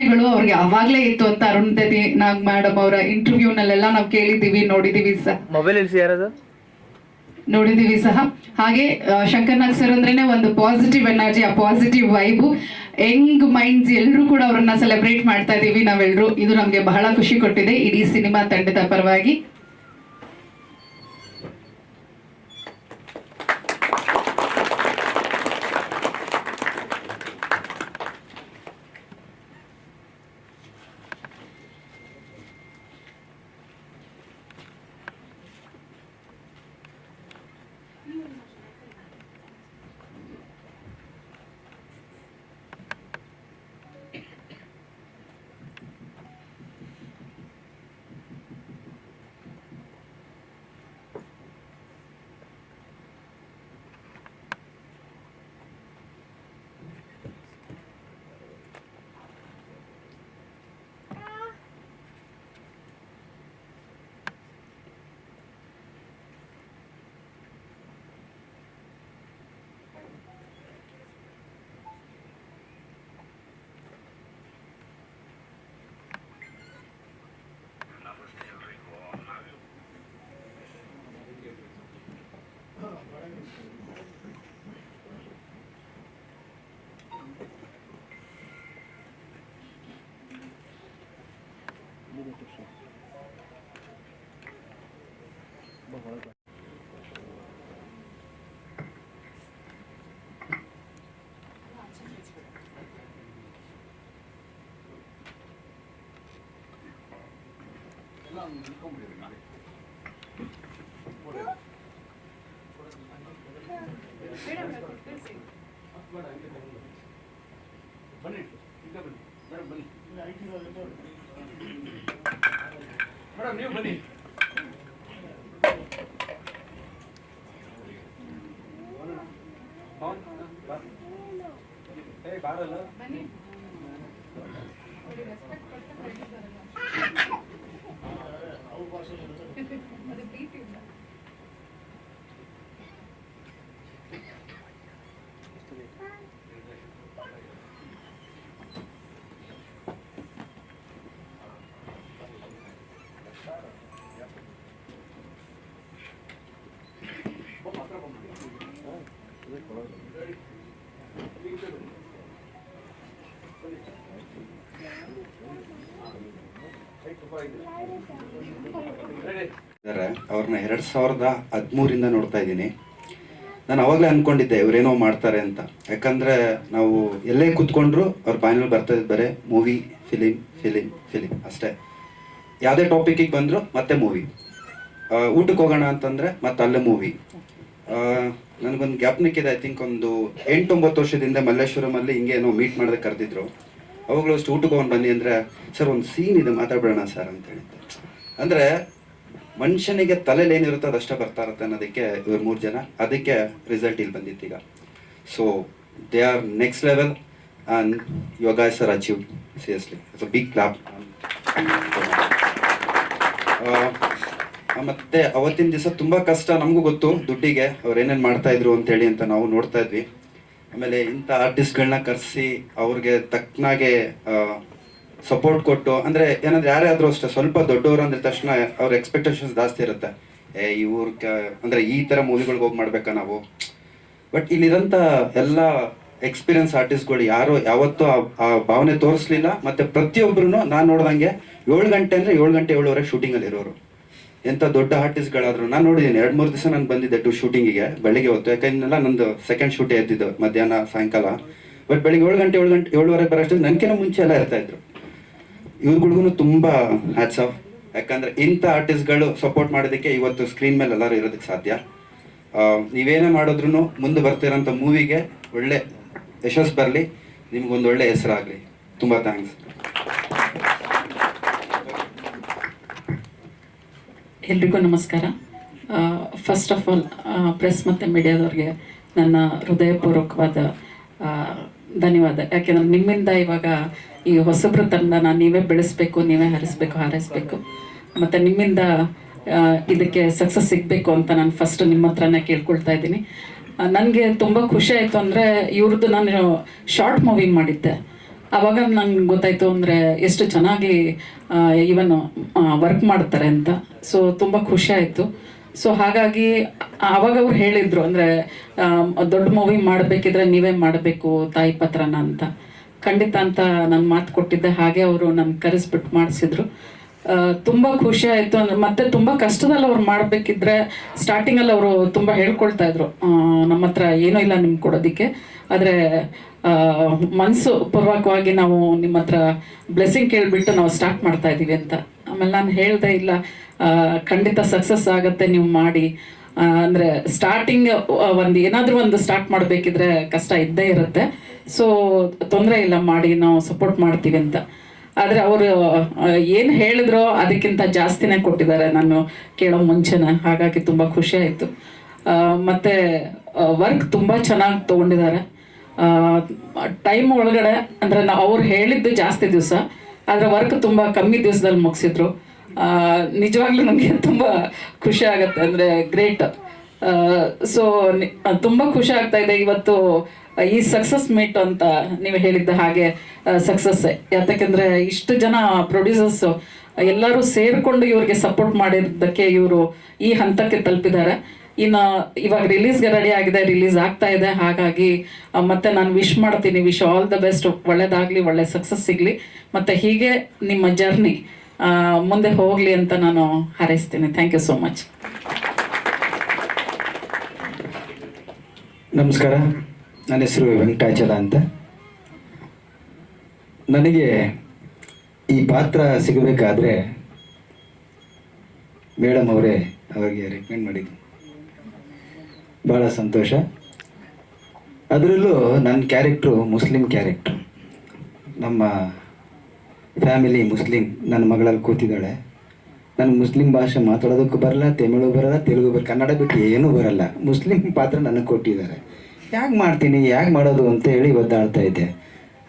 ಅವ್ರಿಗೆ ಅವಾಗ್ಲೇ ಇತ್ತು ಅಂತ ಅರುಂಧತಿ ನಾಗ್ ಮೇಡಮ್ ಅವರ ಇಂಟರ್ವ್ಯೂನಲ್ಲೆಲ್ಲ ನಾವು ಕೇಳಿದೀವಿ ನೋಡಿದೀವಿ ಸರ್ ಮೊಬೈಲ್ ನೋಡಿದೀವಿ ಸಹ. ಹಾಗೆ ಶಂಕರ್ನಾಗ್ ಶಂಕರ್ ನಾಗ್ ಸರ್ ಅಂದ್ರೇನೆ ಒಂದು ಪಾಸಿಟಿವ್ ಎನರ್ಜಿ ಆ ಪಾಸಿಟಿವ್ ವೈಬು ಯಂಗ್ ಮೈಂಡ್ಸ್ ಎಲ್ಲರೂ ಕೂಡ ಅವ್ರನ್ನ ಸೆಲೆಬ್ರೇಟ್ ಮಾಡ್ತಾ ಇದೀವಿ ನಾವೆಲ್ಲರೂ ಇದು ನಮ್ಗೆ ಬಹಳ ಖುಷಿ ಕೊಟ್ಟಿದೆ. ಇಡೀ ಸಿನಿಮಾ ತಂಡದ ಪರವಾಗಿ. một 好了。让 thì. new money. 了 ಅವ್ರನ್ನ ಎರಡು ಸಾವಿರದ ಹದಿಮೂರಿಂದ ನೋಡ್ತಾ ಇದ್ದೀನಿ. ನಾನು ಅವಾಗಲೇ ಅನ್ಕೊಂಡಿದ್ದೆ ಇವರೇನೋ ಮಾಡ್ತಾರೆ ಅಂತ. ಯಾಕಂದ್ರೆ ನಾವು ಎಲ್ಲೇ ಕೂತ್ಕೊಂಡ್ರು ಅವ್ರ ಬಾಯಿನಲ್ಲಿ ಬರ್ತಾ ಬರೀ ಮೂವಿ, ಫಿಲಿಮ್ ಫಿಲಿಮ್ ಫಿಲಿಮ್ ಅಷ್ಟೇ. ಯಾವುದೇ ಟಾಪಿಕಿಗೆ ಬಂದ್ರು ಮತ್ತೆ ಮೂವಿ. ಊಟಕ್ಕೆ ಹೋಗೋಣ ಅಂತಂದ್ರೆ ಮತ್ತೆ ಅಲ್ಲೇ ಮೂವಿ. ನನಗೊಂದು ಜ್ಞಾಪನಕ್ಕಿದೆ ಐ ಥಿಂಕ್ ಒಂದು ಎಂಟೊಂಬತ್ತು ವರ್ಷದಿಂದ ಮಲ್ಲೇಶ್ವರಮಲ್ಲಿ ಹಿಂಗೆ ಏನೋ ಮೀಟ್ ಮಾಡೋದಕ್ಕೆ ಕರೆದಿದ್ರು. ಅವಾಗಲೂ ಅಷ್ಟು ಊಟಕ್ಕೆ ಬನ್ನಿ ಅಂದರೆ, ಸರ್, ಒಂದು ಸೀನ್ ಇದೆ ಮಾತಾಡ್ಬೇಡ ಸರ್ ಅಂತ ಹೇಳಿದ್ದೆ ಅಂದರೆ ಮನುಷ್ಯನಿಗೆ ತಲೆಯಲ್ಲಿ ಏನಿರುತ್ತೋ ಅದಷ್ಟೇ ಬರ್ತಾ ಇರುತ್ತೆ ಅನ್ನೋದಕ್ಕೆ ಇವ್ರು ಮೂರು ಜನ. ಅದಕ್ಕೆ ರಿಸಲ್ಟ್ ಇಲ್ಲಿ ಬಂದಿತ್ತು ಈಗ. So they are next level and Yoga sir achieve seriously it's a big clap ಮತ್ತೆ ಅವತ್ತಿನ ದಿವಸ ತುಂಬಾ ಕಷ್ಟ, ನಮಗೂ ಗೊತ್ತು ದುಡ್ಡಿಗೆ. ಅವ್ರು ಏನೇನು ಮಾಡ್ತಾ ಇದ್ರು ಅಂತ ಹೇಳಿ ಅಂತ ನಾವು ನೋಡ್ತಾ ಇದ್ವಿ. ಆಮೇಲೆ ಇಂಥ ಆರ್ಟಿಸ್ಟ್ಗಳನ್ನ ಕರೆಸಿ ಅವ್ರಿಗೆ ತಕ್ಕನಾಗೆ ಸಪೋರ್ಟ್ ಕೊಟ್ಟು, ಅಂದ್ರೆ ಏನಂದ್ರೆ ಯಾರೇ ಆದರೂ ಅಷ್ಟೇ ಸ್ವಲ್ಪ ದೊಡ್ಡವರು ಅಂದ ತಕ್ಷಣ ಅವ್ರ ಎಕ್ಸ್ಪೆಕ್ಟೇಷನ್ಸ್ ಜಾಸ್ತಿ ಇರುತ್ತೆ. ಏ ಇವ್ರ ಅಂದ್ರೆ ಈ ತರ ಮೂವಿಗಳಿಗೆ ಹೋಗಿ ಮಾಡ್ಬೇಕಾ ನಾವು? ಬಟ್ ಇಲ್ಲಿರಂತ ಎಲ್ಲ ಎಕ್ಸ್ಪೀರಿಯನ್ಸ್ ಆರ್ಟಿಸ್ಟ್ಗಳು ಯಾರು ಯಾವತ್ತೂ ಆ- ಆ ಭಾವನೆ ತೋರಿಸ್ಲಿಲ್ಲ. ಮತ್ತೆ ಪ್ರತಿಯೊಬ್ಬರು ನಾನು ನೋಡ್ದಂಗೆ ಏಳು ಗಂಟೆ ಅಂದ್ರೆ ಏಳು ಗಂಟೆ ಏಳುವರೆ ಶೂಟಿಂಗಲ್ಲಿ ಇರೋರು ಎಂತ ದೊಡ್ಡ ಆರ್ಟಿಸ್ಟ್ಗಳಾದ್ರು ನಾನು ನೋಡಿದ್ದೀನಿ ಎರಡು, ಮೂರು ದಿವಸ ನಾನು ಬಂದಿದ್ದೆ ಟು ಶೂಟಿಂಗಿಗೆ, ಬೆಳಿಗ್ಗೆ ಹೊತ್ತು. ಯಾಕಂದ್ರೆ ನಂದು ಸೆಕೆಂಡ್ ಶೂಟ್ ಎದ್ದಿದ್ದು, ಮಧ್ಯಾಹ್ನ, ಸಾಯಂಕಾಲ. ಬಟ್ ಬೆಳಿಗ್ಗೆ ಏಳು ಗಂಟೆ ಏಳು ಗಂಟೆ ಏಳುವರೆ ಬರೋಷ್ಟು ನನಗಿನ ಮುಂಚೆ ಎಲ್ಲ ಇರ್ತಾ ಇದ್ರು. ಇವ್ರುಗಳಿಗೂ ತುಂಬಾ ಹ್ಯಾಟ್ಸ್ ಆಫ್ ಯಾಕಂದ್ರೆ ಇಂಥ ಆರ್ಟಿಸ್ಟ್ಗಳು ಸಪೋರ್ಟ್ ಮಾಡೋದಕ್ಕೆ ಇವತ್ತು ಸ್ಕ್ರೀನ್ ಮೇಲೆ ಎಲ್ಲರೂ ಇರೋದಕ್ಕೆ ಸಾಧ್ಯ. ನೀವೇನೇ ಮಾಡಿದ್ರು ಮುಂದೆ ಬರ್ತಿರೋಂಥ ಮೂವಿಗೆ ಒಳ್ಳೆ ಯಶಸ್ಸು ಬರಲಿ. ನಿಮ್ಗೊಂದು ಒಳ್ಳೆ ಹೆಸರಾಗಲಿ. ತುಂಬ ಥ್ಯಾಂಕ್ಸ್ ಎಲ್ರಿಗೂ ನಮಸ್ಕಾರ. ಫಸ್ಟ್ ಆಫ್ ಆಲ್ ಪ್ರೆಸ್ ಮತ್ತು ಮೀಡಿಯಾದವ್ರಿಗೆ ನನ್ನ ಹೃದಯಪೂರ್ವಕವಾದ ಧನ್ಯವಾದ. ಯಾಕೆಂದ್ರೆ ನಿಮ್ಮಿಂದ ಇವಾಗ ಈ ಹೊಸಬ್ರ ತಂಡನ ನೀವೇ ಬೆಳೆಸ್ಬೇಕು, ನೀವೇ ಹರಿಸ್ಬೇಕು, ಹಾರೈಸ್ಬೇಕು. ಮತ್ತು ನಿಮ್ಮಿಂದ ಇದಕ್ಕೆ ಸಕ್ಸಸ್ ಸಿಗಬೇಕು ಅಂತ ನಾನು ಫಸ್ಟ್ ನಿಮ್ಮ ಹತ್ರನೇ ಕೇಳ್ಕೊಳ್ತಾ ಇದ್ದೀನಿ. ನನಗೆ ತುಂಬ ಖುಷಿ ಆಯಿತು ಅಂದರೆ ಇವ್ರದ್ದು ನಾನು ಶಾರ್ಟ್ ಮೂವಿ ಮಾಡಿದ್ದೆ. ಅವಾಗ ನಂಗೆ ಗೊತ್ತಾಯ್ತು ಅಂದರೆ ಎಷ್ಟು ಚೆನ್ನಾಗಿ ಇವನ್ ವರ್ಕ್ ಮಾಡ್ತಾರೆ ಅಂತ. ಸೊ ತುಂಬ ಖುಷಿ ಆಯಿತು. ಸೊ ಹಾಗಾಗಿ ಅವಾಗ ಅವ್ರು ಹೇಳಿದರು ಅಂದರೆ ದೊಡ್ಡ ಮೂವಿ ಮಾಡಬೇಕಿದ್ರೆ ನೀವೇ ಮಾಡಬೇಕು ತಾಯಿ ಪತ್ರನ ಅಂತ. ಖಂಡಿತ ಅಂತ ನಾನು ಮಾತು ಕೊಟ್ಟಿದ್ದೆ. ಹಾಗೆ ಅವರು ನನ್ನ ಕರೆಸ್ಬಿಟ್ಟು ಮಾಡಿಸಿದ್ರು. ತುಂಬ ಖುಷಿ ಆಯಿತು ಅಂದ್ರೆ, ಮತ್ತೆ ತುಂಬ ಕಷ್ಟದಲ್ಲಿ ಅವ್ರು ಮಾಡಬೇಕಿದ್ರೆ ಸ್ಟಾರ್ಟಿಂಗಲ್ಲಿ ಅವರು ತುಂಬ ಹೇಳ್ಕೊಳ್ತಾ ಇದ್ರು. ನಮ್ಮ ಹತ್ರ ಏನೂ ಇಲ್ಲ ನಿಮ್ಗೆ ಕೊಡೋದಕ್ಕೆ. ಆದರೆ ಮನಸ್ಸು ಪೂರ್ವಕವಾಗಿ ನಾವು ನಿಮ್ಮ ಹತ್ರ ಬ್ಲೆಸ್ಸಿಂಗ್ ಕೇಳಿಬಿಟ್ಟು ನಾವು ಸ್ಟಾರ್ಟ್ ಮಾಡ್ತಾ ಇದ್ದೀವಿ ಅಂತ. ಆಮೇಲೆ ನಾನು ಹೇಳ್ದೆ ಇಲ್ಲ ಖಂಡಿತ ಸಕ್ಸಸ್ ಆಗುತ್ತೆ ನೀವು ಮಾಡಿ. ಅಂದರೆ ಸ್ಟಾರ್ಟಿಂಗ್ ಒಂದು ಏನಾದರೂ ಒಂದು ಸ್ಟಾರ್ಟ್ ಮಾಡಬೇಕಿದ್ರೆ ಕಷ್ಟ ಇದ್ದೇ ಇರುತ್ತೆ. ಸೊ ತೊಂದರೆ ಇಲ್ಲ, ಮಾಡಿ, ನಾವು ಸಪೋರ್ಟ್ ಮಾಡ್ತೀವಿ ಅಂತ. ಆದರೆ ಅವರು ಏನು ಹೇಳಿದ್ರೋ ಅದಕ್ಕಿಂತ ಜಾಸ್ತಿನೇ ಕೊಟ್ಟಿದ್ದಾರೆ ನಾನು ಕೇಳೋ ಮುಂಚೆನೆ. ಹಾಗಾಗಿ ತುಂಬ ಖುಷಿ ಆಯಿತು. ಮತ್ತು ವರ್ಕ್ ತುಂಬ ಚೆನ್ನಾಗಿ ತೊಗೊಂಡಿದ್ದಾರೆ. ಟೈಮ್ ಒಳಗಡೆ ಅಂದರೆ ನಾವು ಅವ್ರು ಹೇಳಿದ್ದು ಜಾಸ್ತಿ ದಿವಸ, ಆದರೆ ವರ್ಕ್ ತುಂಬ ಕಮ್ಮಿ ದಿವಸದಲ್ಲಿ ಮುಗಿಸಿದ್ರು. ನಿಜವಾಗ್ಲೂ ನನಗೆ ತುಂಬ ಖುಷಿ ಆಗುತ್ತೆ, ಅಂದರೆ ಗ್ರೇಟ್ ಸೊ ತುಂಬ ಖುಷಿ ಆಗ್ತಾ ಇದೆ ಇವತ್ತು ಈ ಸಕ್ಸಸ್ ಮೀಟ್ ಅಂತ ನೀವು ಹೇಳಿದ್ದ ಹಾಗೆ ಸಕ್ಸಸ್ ಯಾಕೆಂದರೆ ಇಷ್ಟು ಜನ ಪ್ರೊಡ್ಯೂಸರ್ಸ್ ಎಲ್ಲರೂ ಸೇರಿಕೊಂಡು ಇವ್ರಿಗೆ ಸಪೋರ್ಟ್ ಮಾಡಿದ್ದಕ್ಕೆ ಇವರು ಈ ಹಂತಕ್ಕೆ ತಲುಪಿದ್ದಾರೆ. ಇನ್ನು ಇವಾಗ ರಿಲೀಸ್ಗೆ ರೆಡಿ ಆಗಿದೆ ರಿಲೀಸ್ ಆಗ್ತಾ ಇದೆ. ಹಾಗಾಗಿ ಮತ್ತೆ ನಾನು ವಿಶ್ ಮಾಡ್ತೀನಿ ವಿಶ್ ಆಲ್ ದ ಬೆಸ್ಟ್ ಒಳ್ಳೇದಾಗಲಿ, ಒಳ್ಳೆ ಸಕ್ಸಸ್ ಸಿಗಲಿ. ಮತ್ತು ಹೀಗೆ ನಿಮ್ಮ ಜರ್ನಿ ಮುಂದೆ ಹೋಗಲಿ ಅಂತ ನಾನು ಹಾರೈಸ್ತೀನಿ. ಥ್ಯಾಂಕ್ ಯು ಸೋ ಮಚ್ ನಮಸ್ಕಾರ. ನನ್ನ ಹೆಸರು ವೆಂಕಟಾಚಲ ಅಂತ. ನನಗೆ ಈ ಪಾತ್ರ ಸಿಗಬೇಕಾದ್ರೆ ಮೇಡಮ್ ಅವರೇ, ಅವರಿಗೆ ರೆಕಮೆಂಡ್ ಮಾಡಿದ್ದು. ಭಾಳ ಸಂತೋಷ. ಅದರಲ್ಲೂ ನನ್ನ ಕ್ಯಾರೆಕ್ಟ್ರು ಮುಸ್ಲಿಂ ಕ್ಯಾರೆಕ್ಟ್ರು ನಮ್ಮ ಫ್ಯಾಮಿಲಿ ಮುಸ್ಲಿಂ, ನನ್ನ ಮಗಳಲ್ಲಿ ಕೂತಿದ್ದಾಳೆ. ನಾನು ಮುಸ್ಲಿಂ ಭಾಷೆ ಮಾತಾಡೋದಕ್ಕೂ ಬರಲ್ಲ, ತಮಿಳು ಬರಲ್ಲ, ತೆಲುಗು ಬರಲ್ಲ, ಕನ್ನಡ ಬಿಟ್ಟು ಏನೂ ಬರಲ್ಲ. ಮುಸ್ಲಿಂ ಪಾತ್ರ ನನಗೆ ಕೊಟ್ಟಿದ್ದಾರೆ. ಯಾಕೆ ಮಾಡ್ತೀನಿ ಯಾಕೆ ಮಾಡೋದು ಅಂತ ಹೇಳಿ ಒದ್ದಾಡ್ತಾ ಇದ್ದೆ.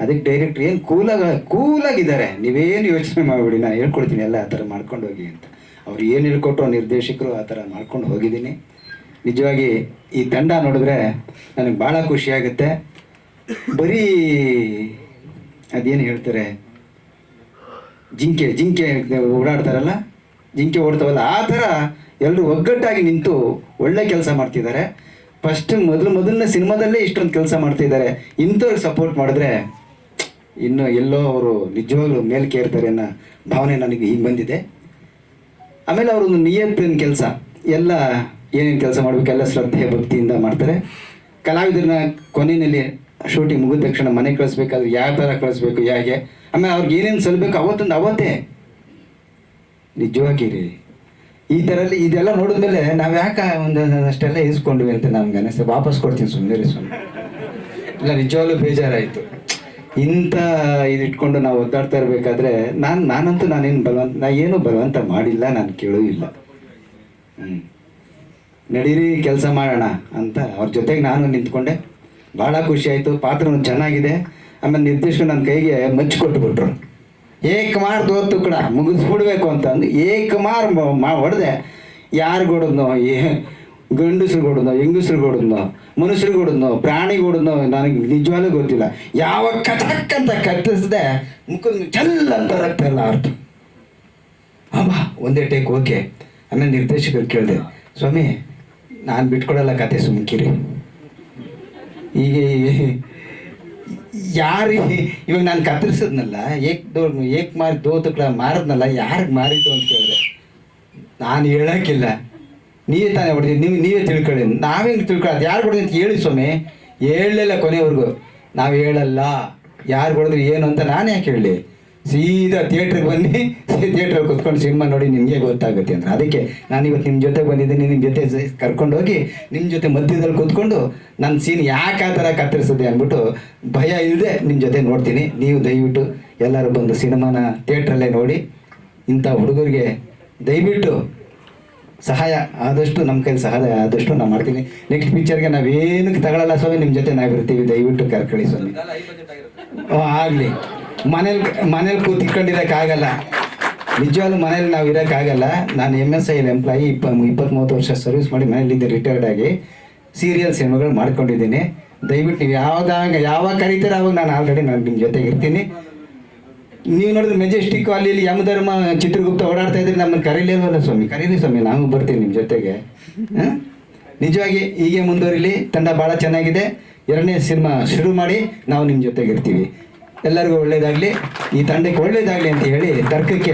ಅದಕ್ಕೆ ಡೈರೆಕ್ಟ್ರ್ ಏನು ಕೂಲಾಗ, ಕೂಲಾಗಿದ್ದಾರೆ. ನೀವೇನು ಯೋಚನೆ ಮಾಡಿಬಿಡಿ, ನಾನು ಹೇಳ್ಕೊಡ್ತೀನಿ ಎಲ್ಲ ಆ ಥರ ಮಾಡ್ಕೊಂಡು ಹೋಗಿ ಅಂತ. ಅವ್ರು ಏನು ಹೇಳ್ಕೊಟ್ರು ನಿರ್ದೇಶಕರು ಆ ಥರ ಮಾಡ್ಕೊಂಡು ಹೋಗಿದ್ದೀನಿ. ನಿಜವಾಗಿ ಈ ತಂಡ ನೋಡಿದ್ರೆ ನನಗೆ ಭಾಳ ಖುಷಿಯಾಗುತ್ತೆ ಬರೀ ಅದೇನು ಹೇಳ್ತಾರೆ, ಜಿಂಕೆ ಜಿಂಕೆ ಓಡಾಡ್ತಾರಲ್ಲ, ಜಿಂಕೆ ಓಡ್ತಾವಲ್ಲ, ಆ ಥರ ಎಲ್ಲರೂ ಒಗ್ಗಟ್ಟಾಗಿ ನಿಂತು ಒಳ್ಳೆ ಕೆಲಸ ಮಾಡ್ತಿದ್ದಾರೆ. ಫಸ್ಟ್ ಮೊದಲು ಮೊದಲನೇ ಸಿನಿಮಾದಲ್ಲೇ ಇಷ್ಟೊಂದು ಕೆಲಸ ಮಾಡ್ತಿದ್ದಾರೆ. ಇಂಥವ್ರಿಗೆ ಸಪೋರ್ಟ್ ಮಾಡಿದ್ರೆ ಇನ್ನು ಎಲ್ಲೋ ಅವರು ನಿಜವಾಗ್ಲೂ ಮೇಲ್ಕೇರ್ತಾರೆ ಅನ್ನೋ ಭಾವನೆ ನನಗೆ ಈಗ ಬಂದಿದೆ. ಆಮೇಲೆ ಅವರೊಂದು ನಿಯತ್ತಿನ ಕೆಲಸ. ಎಲ್ಲ ಏನೇನು ಕೆಲಸ ಮಾಡಬೇಕೆಲ್ಲ ಶ್ರದ್ಧೆ, ಭಕ್ತಿಯಿಂದ ಮಾಡ್ತಾರೆ. ಕಲಾವಿದರನ್ನ ಕೊನೆಯಲ್ಲಿ ಶೂಟಿಂಗ್ ಮುಗಿದ ತಕ್ಷಣ ಮನೆ ಕಳಿಸ್ಬೇಕಾದ್ರೆ ಯಾವ ಥರ ಕಳಿಸ್ಬೇಕು, ಹೇಗೆ? ಆಮೇಲೆ ಅವ್ರಿಗೆ ಏನೇನು ಸಲ್ಬೇಕು, ಅವತ್ತೊಂದು ಅವತ್ತೇ. ನಿಜವಾಗಿ ರೀ. ಈ ಥರಲ್ಲಿ ಇದೆಲ್ಲ ನೋಡಿದ್ಮೇಲೆ ನಾವು ಯಾಕೆ ಒಂದು ಅಷ್ಟೆಲ್ಲ ಇಸ್ಕೊಂಡ್ವಿ ಅಂತ ನಮ್ಗೆ ಅನಿಸ್ತದೆ ವಾಪಸ್ ಕೊಡ್ತೀನಿ ಸುಮ್ಮನೆ ರೀ ಸುಮ್ಮನೆ ಇಲ್ಲ, ನಿಜವಾಗ್ಲೂ ಬೇಜಾರಾಯಿತು. ಇಂಥ ಇದು ಇಟ್ಕೊಂಡು ನಾವು ಒದ್ದಾಡ್ತಾ ಇರಬೇಕಾದ್ರೆ ನಾನು, ನಾನಂತೂ ನಾನೇನು ಬಲವಂತ ನಾ ಏನೂ ಬಲವಂತ ಮಾಡಿಲ್ಲ, ನಾನು ಕೇಳೂ ಇಲ್ಲ. ನಡೀರಿ, ಕೆಲಸ ಮಾಡೋಣ ಅಂತ ಅವ್ರ ಜೊತೆಗೆ ನಾನು ನಿಂತ್ಕೊಂಡೆ. ಭಾಳ ಖುಷಿ ಆಯಿತು. ಪಾತ್ರನೂ ಚೆನ್ನಾಗಿದೆ. ಆಮೇಲೆ ನಿರ್ದೇಶಕ ನನ್ನ ಕೈಗೆ ಮಚ್ಚಿ ಕೊಟ್ಬಿಟ್ರು ಏಕ್ ಮಾರ್ ದೋತು ಕೂಡ ಮುಗಿಸ್ಬಿಡ್ಬೇಕು ಅಂತ ಅಂದು ಏಕಮಾರ್ ಮ- ಹೊಡೆದೆ. ಯಾರು ಕೊಡೋದ್ನೋ, ಏ, ಗಂಡಸ್ರು ಕೊಡೋದ್ನೋ, ಹೆಂಗಸ್ರು ಕೊಡೋದ್ನೋ ಮನುಷ್ಯರು ಕೊಡೋದ್ನೋ, ಪ್ರಾಣಿ ಕೊಡೋದ್ನೋ, ನನಗೆ ನಿಜವಾಗ್ಲೂ ಗೊತ್ತಿಲ್ಲ. ಯಾವ ಕಥಕ್ಕಂತ ಅಂತ ಕತ್ತಿಸದೆ ಮುಖದ ಅಂತ ರಕ್ತ ಎಲ್ಲ ಆರ್ತು. ಅಬ್ಬಾ, ಒಂದೇ ಟೇಕ್ ಓಕೆ ಆಮೇಲೆ ನಿರ್ದೇಶಕರು ಕೇಳಿದೆ, ಸ್ವಾಮಿ, ನಾನು ಬಿಟ್ಕೊಡಲ್ಲ ಕತೆ ಸುಮ್ಕಿರಿ. ಈಗ ಯಾರು, ಇವಾಗ ನಾನು ಕತ್ತರಿಸಿದ್ನಲ್ಲ, ಏಕ್ ದೋ, ಏಕ್ ಮಾರಿ ದೋತಕ್ಳ ಮಾರದ್ನಲ್ಲ, ಯಾರಿಗೆ ಮಾರಿದ್ದು ಅಂತ ಕೇಳಿದೆ. ನಾನು ಹೇಳಕ್ಕಿಲ್ಲ. ನೀವೇ ತಾನೇ ಹೊಡೆದಿ, ನೀವು, ನೀವೇ ತಿಳ್ಕೊಳ್ಳಿ. ನಾವೇನು ತಿಳ್ಕೊಳ್ಳೋದು ಯಾರು ಹೊಡೆದಿ ಅಂತ ಹೇಳಿ ಸ್ವಾಮಿ, ಹೇಳಲಿಲ್ಲ ಕೊನೆವರೆಗೂ. ನಾವು ಹೇಳಲ್ಲ. ಯಾರು ಹೊಡೆದ್ರಿ ಏನು ಅಂತ ನಾನು ಯಾಕೆ ಹೇಳಲಿ? ಸೀದಾ ಥಿಯೇಟ್ರಿಗೆ ಬನ್ನಿ. ಥಿಯೇಟ್ರಲ್ಲಿ ಕುತ್ಕೊಂಡು ಸಿನಿಮಾ ನೋಡಿ ನಿಮಗೆ ಗೊತ್ತಾಗುತ್ತೆ ಅಂದ್ರೆ. ಅದಕ್ಕೆ ನಾನು ಇವತ್ತು ನಿಮ್ಮ ಜೊತೆ ಬಂದಿದ್ದೀನಿ ನಿಮ್ಮ ಜೊತೆ ಕರ್ಕೊಂಡೋಗಿ ನಿಮ್ಮ ಜೊತೆ ಮಧ್ಯದಲ್ಲಿ ಕೂತ್ಕೊಂಡು ನನ್ನ ಸೀನ್ ಯಾಕೆ ಆ ಥರ ಕತ್ತರಿಸಿದೆ ಅಂದ್ಬಿಟ್ಟು ಭಯ ಇಲ್ಲದೆ ನಿಮ್ಮ ಜೊತೆ ನೋಡ್ತೀನಿ. ನೀವು ದಯವಿಟ್ಟು ಎಲ್ಲರೂ ಬಂದು ಸಿನಿಮಾನ ಥಿಯೇಟ್ರಲ್ಲೇ ನೋಡಿ. ಇಂಥ ಹುಡುಗರಿಗೆ ದಯವಿಟ್ಟು ಸಹಾಯ ಆದಷ್ಟು ನಮ್ಮ ಕೈಲಿ ಸಹಾಯ ಆದಷ್ಟು ನಾನು ಮಾಡ್ತೀನಿ. ನೆಕ್ಸ್ಟ್ ಪಿಕ್ಚರ್ಗೆ ನಾವೇನಕ್ಕೆ ತಗೊಳ್ಳಲ್ಲ ಸ್ವಾಮಿ ನಿಮ್ಮ ಜೊತೆ ನಾವಿರ್ತೀವಿ. ದಯವಿಟ್ಟು ಕರ್ಕೊಳ್ಳಿ ಸ್ವಾಮಿ. ಆಗಲಿ. ಮನೇಲಿ ಮನೇಲಿ ಕೂತಿಕೊಂಡಿರೋಕ್ಕಾಗಲ್ಲ ನಿಜವಾಗ್ಲೂ ಮನೇಲಿ ನಾವು ಇರೋಕ್ಕಾಗಲ್ಲ ನಾನು ಎಂ ಎಸ್ ಐ ಎಂಪ್ಲಾಯಿ ಇಪ್ಪ ಇಪ್ಪತ್ತ್ಮೂವತ್ತು ವರ್ಷ ಸರ್ವಿಸ್ ಮಾಡಿ ಮನೇಲಿದ್ದೆ ರಿಟೈರ್ಡ್ ಆಗಿ ಸೀರಿಯಲ್ ಸಿನಿಮಾಗಳು ಮಾಡ್ಕೊಂಡಿದ್ದೀನಿ. ದಯವಿಟ್ಟು ನೀವು ಯಾವ್ದಾಗ, ಯಾವಾಗ ಕರೀತೀರ ಅವಾಗ ನಾನು ಆಲ್ರೆಡಿ ನಾನು ನಿಮ್ಮ ಜೊತೆಗೆ ಇರ್ತೀನಿ. ನೀವು ನೋಡಿದ್ರೆ ಮೆಜೆಸ್ಟಿಕ್ ಅಲ್ಲಿ ಯಮಧರ್ಮ ಚಿತ್ರಗುಪ್ತ ಓಡಾಡ್ತಾ ಇದ್ರೆ ನಮ್ಮನ್ನು ಕರೀಲೇವಲ್ಲ ಸ್ವಾಮಿ? ಕರೀಲಿ ಸ್ವಾಮಿ ನಾವು ಬರ್ತೀನಿ ನಿಮ್ಮ ಜೊತೆಗೆ. ನಿಜವಾಗಿ ಹೀಗೆ ಮುಂದುವರಿಲಿ, ತಂಡ ಭಾಳ ಚೆನ್ನಾಗಿದೆ. ಎರಡನೇ ಸಿನಿಮಾ ಶುರು ಮಾಡಿ ನಾವು ನಿಮ್ಮ ಜೊತೆಗೆ ಇರ್ತೀವಿ. ಎಲ್ಲರಿಗೂ ಒಳ್ಳೇದಾಗಲಿ, ಈ ತಂಡಕ್ಕೆ ಒಳ್ಳೇದಾಗಲಿ ಅಂತ ಹೇಳಿ ತರ್ಕಕ್ಕೆ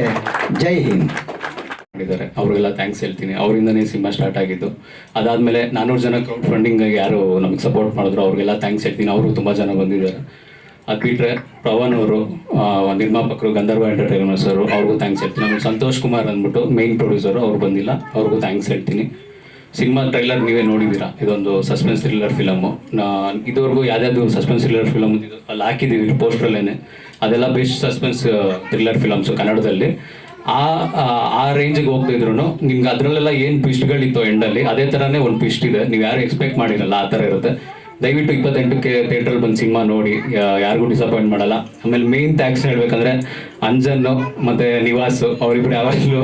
ಜೈ ಹಿಂದ್. ಮಾಡಿದ್ದಾರೆ. ಅವ್ರಿಗೆಲ್ಲ ಥ್ಯಾಂಕ್ಸ್ ಹೇಳ್ತೀನಿ. ಅವರಿಂದನೇ ಸಿನಿಮಾ ಸ್ಟಾರ್ಟ್ ಆಗಿದ್ದು. ಅದಾದಮೇಲೆ ನಾನ್ನೂರು ಜನ ಕ್ರೌಡ್ ಫಂಡಿಂಗಾಗಿ ಯಾರು ನಮಗೆ ಸಪೋರ್ಟ್ ಮಾಡಿದ್ರು, ಅವ್ರಿಗೆಲ್ಲ ಥ್ಯಾಂಕ್ಸ್ ಹೇಳ್ತೀನಿ. ಅವರು ತುಂಬ ಜನ ಬಂದಿದ್ದಾರೆ. ಅದು ಬಿಟ್ಟರೆ ಪವನ್ ಅವರು ನಿರ್ಮಾಪಕರು, ಗಂಧರ್ವ ಎಂಟರ್ಟೈನ್ಮೆಂಟ್ಸ್ ಅವರು, ಅವ್ರಿಗೂ ಥ್ಯಾಂಕ್ಸ್ ಹೇಳ್ತೀನಿ. ಆಮೇಲೆ ಸಂತೋಷ್ ಕುಮಾರ್ ಅಂದ್ಬಿಟ್ಟು ಮೇನ್ ಪ್ರೊಡ್ಯೂಸರು ಅವ್ರು ಬಂದಿಲ್ಲ. ಅವ್ರಿಗೂ ಥ್ಯಾಂಕ್ಸ್ ಹೇಳ್ತೀನಿ. ಸಿನಿಮಾ ಟ್ರೈಲರ್ ನೀವೇ ನೋಡಿದ್ದೀರಾ? ಇದೊಂದು ಸಸ್ಪೆನ್ಸ್ ಥ್ರಿಲ್ಲರ್ ಫಿಲಮು ಇದುವರೆಗೂ ಯಾವ್ದಾದ್ರು ಸಸ್ಪೆನ್ಸ್ ಥ್ರಿಲ್ಲರ್ ಫಿಲಮ್ ಅಲ್ಲಿ ಹಾಕಿದ್ದೀವಿ ಪೋಸ್ಟ್ರಲ್ಲೇನೆ ಅದೆಲ್ಲ ಬೆಸ್ಟ್ ಸಸ್ಪೆನ್ಸ್ ಥ್ರಿಲ್ಲರ್ ಫಿಲಮ್ಸು ಕನ್ನಡದಲ್ಲಿ. ಆ, ಆ- ರೇಂಜಿಗೆ ಹೋಗ್ತಿದ್ರು ನಿಮ್ಗೆ ಅದರಲ್ಲೆಲ್ಲ ಏನು ಟ್ವಿಸ್ಟ್ಗಳಿತ್ತು ಎಂಡಲ್ಲಿ ಅದೇ ಥರನೇ ಒಂದು ಟ್ವಿಸ್ಟ್ ಇದೆ. ನೀವು ಯಾರು ಎಕ್ಸ್ಪೆಕ್ಟ್ ಮಾಡಿರಲ್ಲ, ಆ ಥರ ಇರುತ್ತೆ. ದಯವಿಟ್ಟು ಇಪ್ಪತ್ತೆಂಟಕ್ಕೆ ಥಿಯೇಟ್ರಲ್ಲಿ ಬಂದು ಸಿನಿಮಾ ನೋಡಿ ಯಾರಿಗೂ ಡಿಸಪಾಯಿಂಟ್ ಮಾಡಲ್ಲ. ಆಮೇಲೆ ಮೇನ್ ಥ್ಯಾಂಕ್ಸ್ ಹೇಳ್ಬೇಕಂದ್ರೆ ಅಂಜನ್ನು ಮತ್ತೆ ನಿವಾಸು ಅವರಿಬ್ಬರು ಯಾವಾಗಲೂ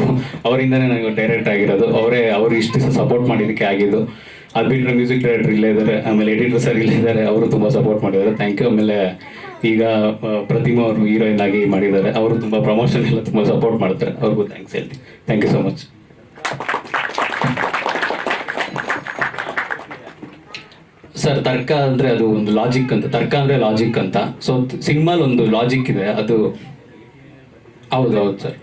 ಅವರಿಂದನೇ ನನಗೆ ಡೈರೆಕ್ಟ್ ಆಗಿರೋದು. ಅವರೇ ಅವರು ಇಷ್ಟು ದಿವಸ ಸಪೋರ್ಟ್ ಮಾಡಿದ್ದಕ್ಕೆ ಆಗಿದ್ದು. ಅದು ಬಿಟ್ಟರೆ ಮ್ಯೂಸಿಕ್ ಡೈರೆಕ್ಟರ್ ಇಲ್ಲೇ ಇದ್ದಾರೆ, ಆಮೇಲೆ ಎಡಿಟರ್ ಸರ್ ಇಲ್ಲೇ ಇದ್ದಾರೆ, ಅವರು ತುಂಬ ಸಪೋರ್ಟ್ ಮಾಡಿದ್ದಾರೆ. ಥ್ಯಾಂಕ್ ಯು ಆಮೇಲೆ ಈಗ ಪ್ರತಿಮಾ ಅವರು ಹೀರೋಯಿನ್ ಆಗಿ ಮಾಡಿದ್ದಾರೆ. ಅವರು ತುಂಬ ಪ್ರಮೋಷನ್ ಎಲ್ಲ ತುಂಬ ಸಪೋರ್ಟ್ ಮಾಡ್ತಾರೆ. ಅವ್ರಿಗೂ ಥ್ಯಾಂಕ್ಸ್ ಹೇಳ್ತೀನಿ. Thank you so much sir, Tarka ಅಂದ್ರೆ ಅದು ಒಂದು ಲಾಜಿಕ್ ಅಂತ. ತರ್ಕ ಅಂದ್ರೆ ಲಾಜಿಕ್ ಅಂತ. ಸೊ ಸಿನಿಮಾಲ್ ಒಂದು ಲಾಜಿಕ್ ಇದೆ. ಅದು ಹೌದು ಹೌದು sir.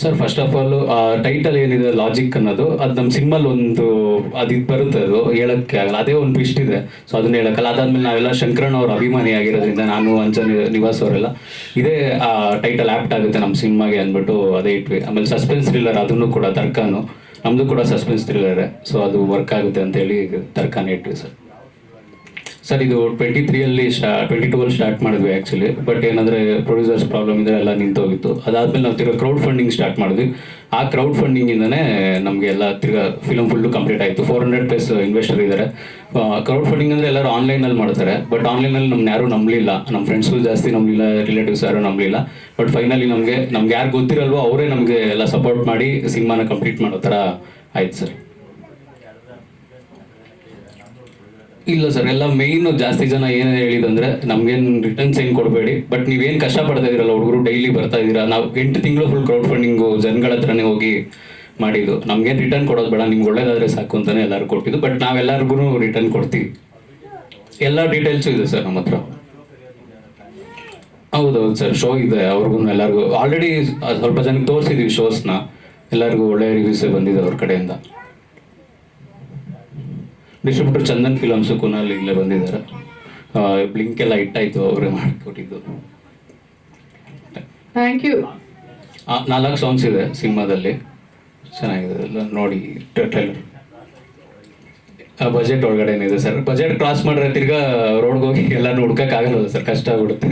Sir first of all title ಏನಿದೆ ಲಾಜಿಕ್ ಅನ್ನೋದು, ಅದು ನಮ್ಮ ಸಿನಿಮಾಲ್ ಒಂದು, ಅದು ಬರುತ್ತೆ ಅದು. ಹೇಳಕ್ಕೆ ಆಗಲ್ಲ. ಅದೇ ಒಂದು ಟ್ವಿಸ್ಟ್ ಇದೆ. ಸೊ ಅದನ್ನ ಹೇಳಕ್ಕಲ್ಲ. ಅದಾದ್ಮೇಲೆ ನಾವೆಲ್ಲ ಶಂಕರಣ್ಣ ಅವ್ರ ಅಭಿಮಾನಿ ಆಗಿರೋದ್ರಿಂದ ನಾನು, ಅಂಜನ್, ನಿವಾಸ್ ಅವರೆಲ್ಲ ಇದೇ ಟೈಟಲ್ ಆಪ್ಟ್ ಆಗುತ್ತೆ ನಮ್ಮ ಸಿನಿಮಾಗೆ ಅಂದ್ಬಿಟ್ಟು ಅದೇ ಇಟ್ವಿ. ಆಮೇಲೆ ಸಸ್ಪೆನ್ಸ್ ಥ್ರಿಲ್ಲರ್ ಅದನ್ನು ಕೂಡ, ತರ್ಕಾನು. ನಮ್ದು ಕೂಡ ಸಸ್ಪೆನ್ಸ್ ಥ್ರಿಲ್ಲರ್ ಸೊ ಅದು ವರ್ಕ್ ಆಗುತ್ತೆ ಅಂತ ಹೇಳಿ ತರ್ಕಾನೇ ಇಟ್ವಿ ಸರ್. ಸರ್, ಇದು ಟ್ವೆಂಟಿ ತ್ರೀಯಲ್ಲಿ ಸ್ಟಾ ಟ್ವೆಂಟಿ ಟೂ ಅಲ್ಲಿ ಸ್ಟಾರ್ಟ್ ಮಾಡಿದ್ವಿ ಆ್ಯಕ್ಚುಲಿ ಬಟ್ ಏನಂದ್ರೆ ಪ್ರೊಡ್ಯೂಸರ್ಸ್ ಪ್ರಾಬ್ಲಮ್ ಇದ್ರೆ ಎಲ್ಲ ನಿಂತೋಗಿತ್ತು. ಅದಾದ್ಮೇಲೆ ನಾವು ತಿರ್ಗಾ ಕ್ರೌಡ್ ಫಂಡಿಂಗ್ ಸ್ಟಾರ್ಟ್ ಮಾಡಿದ್ವಿ. ಆ ಕ್ರೌಡ್ ಫಂಡಿಂಗಿಂದನೇ ನಮಗೆ ಎಲ್ಲ ತಿರ್ಗಾ ಫಿಲಮ್ ಫುಲ್ಲು ಕಂಪ್ಲೀಟ್ ಆಯಿತು. ಫೋರ್ ಹಂಡ್ರೆಡ್ ಪ್ಲಸ್ ಇನ್ವೆಸ್ಟರ್ ಇದ್ದಾರೆ ಕ್ರೌಡ್ ಫಂಡಿಂಗ್ ಅಂದರೆ ಎಲ್ಲರೂ ಆನ್ಲೈನಲ್ಲಿ ಮಾಡ್ತಾರೆ. ಬಟ್ ಆನ್ಲೈನಲ್ಲಿ ನಮ್ಗೆ ಯಾರು ನಂಬಲಿಲ್ಲ. ನಮ್ಮ ಫ್ರೆಂಡ್ಸ್ಗಳು ಜಾಸ್ತಿ ನಂಬಲಿಲ್ಲ ರಿಲೇಟಿವ್ಸ್ ಯಾರು ನಂಬಲಿಲ್ಲ. ಬಟ್ ಫೈನಲಿ ನಮಗೆ, ನಮ್ಗೆ ಯಾರು ಗೊತ್ತಿರಲ್ವೋ ಅವರೇ ನಮಗೆ ಎಲ್ಲ ಸಪೋರ್ಟ್ ಮಾಡಿ ಸಿನಿಮಾನ ಕಂಪ್ಲೀಟ್ ಮಾಡೋ ಥರ ಆಯ್ತು ಸರ್. ಇಲ್ಲ ಸರ್ ಎಲ್ಲ ಮೇನ್ ಜಾಸ್ತಿ ಜನ ಏನು ಹೇಳಿದಂದ್ರೆ ನಮ್ಗೇನು ರಿಟರ್ನ್ಸ್ ಏನು ಕೊಡಬೇಡಿ ಬಟ್ ನೀವೇನು ಕಷ್ಟ ಪಡ್ತಾ ಇದ್ದೀರಲ್ಲ ಹುಡುಗರು ಡೈಲಿ ಬರ್ತಾ ಇದ್ದೀರಾ? ನಾವು ಎಂಟು ತಿಂಗಳು ಫುಲ್ ಕ್ರೌಡ್ ಫಂಡಿಂಗು ಜನಗಳ ಹತ್ರನೇ ಹೋಗಿ ಮಾಡಿದ್ದು. ನಮ್ಗೇನು ರಿಟರ್ನ್ ಕೊಡೋದು ಬೇಡ, ನಿಮ್ಗೆ ಒಳ್ಳೇದಾದ್ರೆ ಸಾಕು ಅಂತಾನೆ ಎಲ್ಲರೂ ಕೊಟ್ಟಿದ್ದು ಬಟ್ ನಾವೆಲ್ಲರಿಗೂ ರಿಟರ್ನ್ ಕೊಡ್ತೀವಿ. ಎಲ್ಲ ಡೀಟೇಲ್ಸು ಇದೆ ಸರ್ ನಮ್ಮ ಹತ್ರ ಹೌದೌದು ಸರ್ ಶೋ ಇದೆ ಅವ್ರಿಗೂ ಎಲ್ಲರಿಗೂ. ಆಲ್ರೆಡಿ ಸ್ವಲ್ಪ ಜನಕ್ಕೆ ತೋರಿಸಿದೀವಿ ಶೋಸ್ನ ಎಲ್ಲರಿಗೂ ಒಳ್ಳೆ ರಿವ್ಯೂಸೇ ಬಂದಿದೆ ಅವ್ರ ಕಡೆಯಿಂದ. ಡಿಸ್ಟ್ರಿಬ್ಯೂಟರ್ ಚಂದನ್ ಫಿಲಮ್ಸ್ ಕುನಾಲ್ ಇಲ್ಲೇ ಬಂದಿದ್ದಾರೆ. ಬ್ಲಿಂಕ್ ಎಲ್ಲ ಇಟ್ಟಾಯ್ತು ಅವರೇ ಮಾಡಿಕೊಟ್ಟಿದ್ದು. ಥ್ಯಾಂಕ್ ಯು ನಾಲ್ಕು ಸಾಂಗ್ಸ್ ಇದೆ ಸಿನಿಮಾದಲ್ಲಿ. ಚೆನ್ನಾಗಿದೆ ಎಲ್ಲ ನೋಡಿ ಟ್ರೈಲರ್ ಬಜೆಟ್ ಒಳಗಡೆ ಏನಿದೆ ಸರ್? ಬಜೆಟ್ ಕ್ರಾಸ್ ಮಾಡಿದ್ರೆ ತಿರ್ಗಾ ರೋಡ್ಗೆ ಹೋಗಿ ಎಲ್ಲಾನು ಹುಡ್ಕಕ್ಕಾಗಲ್ಲ ಸರ್? ಕಷ್ಟ ಆಗ್ಬಿಡುತ್ತೆ.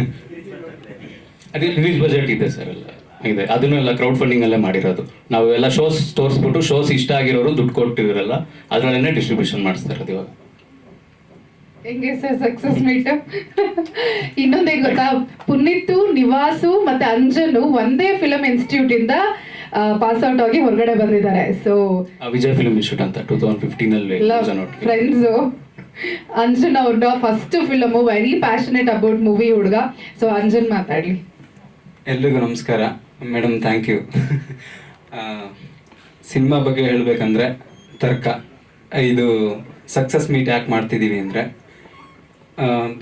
ಅದೇ ರಿಲೀಸ್ ಬಜೆಟ್ ಇದೆ ಸರ್ ಎಲ್ಲ. ಇದೆ ಅದನ್ನು ಎಲ್ಲ ಕ್ರೌಡ್ ಫಂಡಿಂಗ್ ಅಲ್ಲೇ ಮಾಡಿರೋದು. ನಾವು ಎಲ್ಲ ಶೋಸ್ ತೋರಿಸ್ಬಿಟ್ಟು ಶೋಸ್ ಇಷ್ಟ ಆಗಿರೋರು ದುಡ್ಡು ಕೊಟ್ಟಿರಲ್ಲ ಅದರಲ್ಲೇ ಡಿಸ್ಟ್ರಿಬ್ಯೂಷನ್ ಮಾಡಿಸ್ತಾ ಇರೋದು ಇವಾಗ. ಹೆಂಗೆ ಸರ್ ಸಕ್ಸಸ್ ಮೀಟ್ ಇನ್ನೊಂದೇ ಗೊತ್ತಾ? ಪುನೀತು ನಿವಾಸು ಮತ್ತೆ ಅಂಜನು ಒಂದೇ ಫಿಲಂ ಇನ್ಸ್ಟಿಟ್ಯೂಟ್ ಇಂದ ಪಾಸ್ ಔಟ್ ಆಗಿ ಹೊರಗಡೆ ಬಂದಿದ್ದಾರೆ. ಸೊ ವಿಜಯ್ ಫಿಲಂ ಇನ್ಸ್ಟಿಟ್ಯೂಟ್ ಅಂತ ಟೂ ತೌಸಂಡ್ ಫಿಫ್ಟೀನಲ್ಲಿ ಫ್ರೆಂಡ್ಸು ಅಂಜನ್ ಅವ್ರನ್ನ first film very passionate about movie ಹುಡುಗ. ಸೊ ಅಂಜನ್ ಮಾತಾಡ್ಲಿ. ಎಲ್ರಿಗೂ ನಮಸ್ಕಾರ. ಮೇಡಮ್ ಥ್ಯಾಂಕ್ ಯು ಸಿನಿಮಾ ಬಗ್ಗೆ ಹೇಳಬೇಕಂದ್ರೆ ತರ್ಕ. ಇದು ಸಕ್ಸಸ್ ಮೀಟ್ ಯಾಕೆ ಮಾಡ್ತಿದ್ದೀವಿ ಅಂದರೆ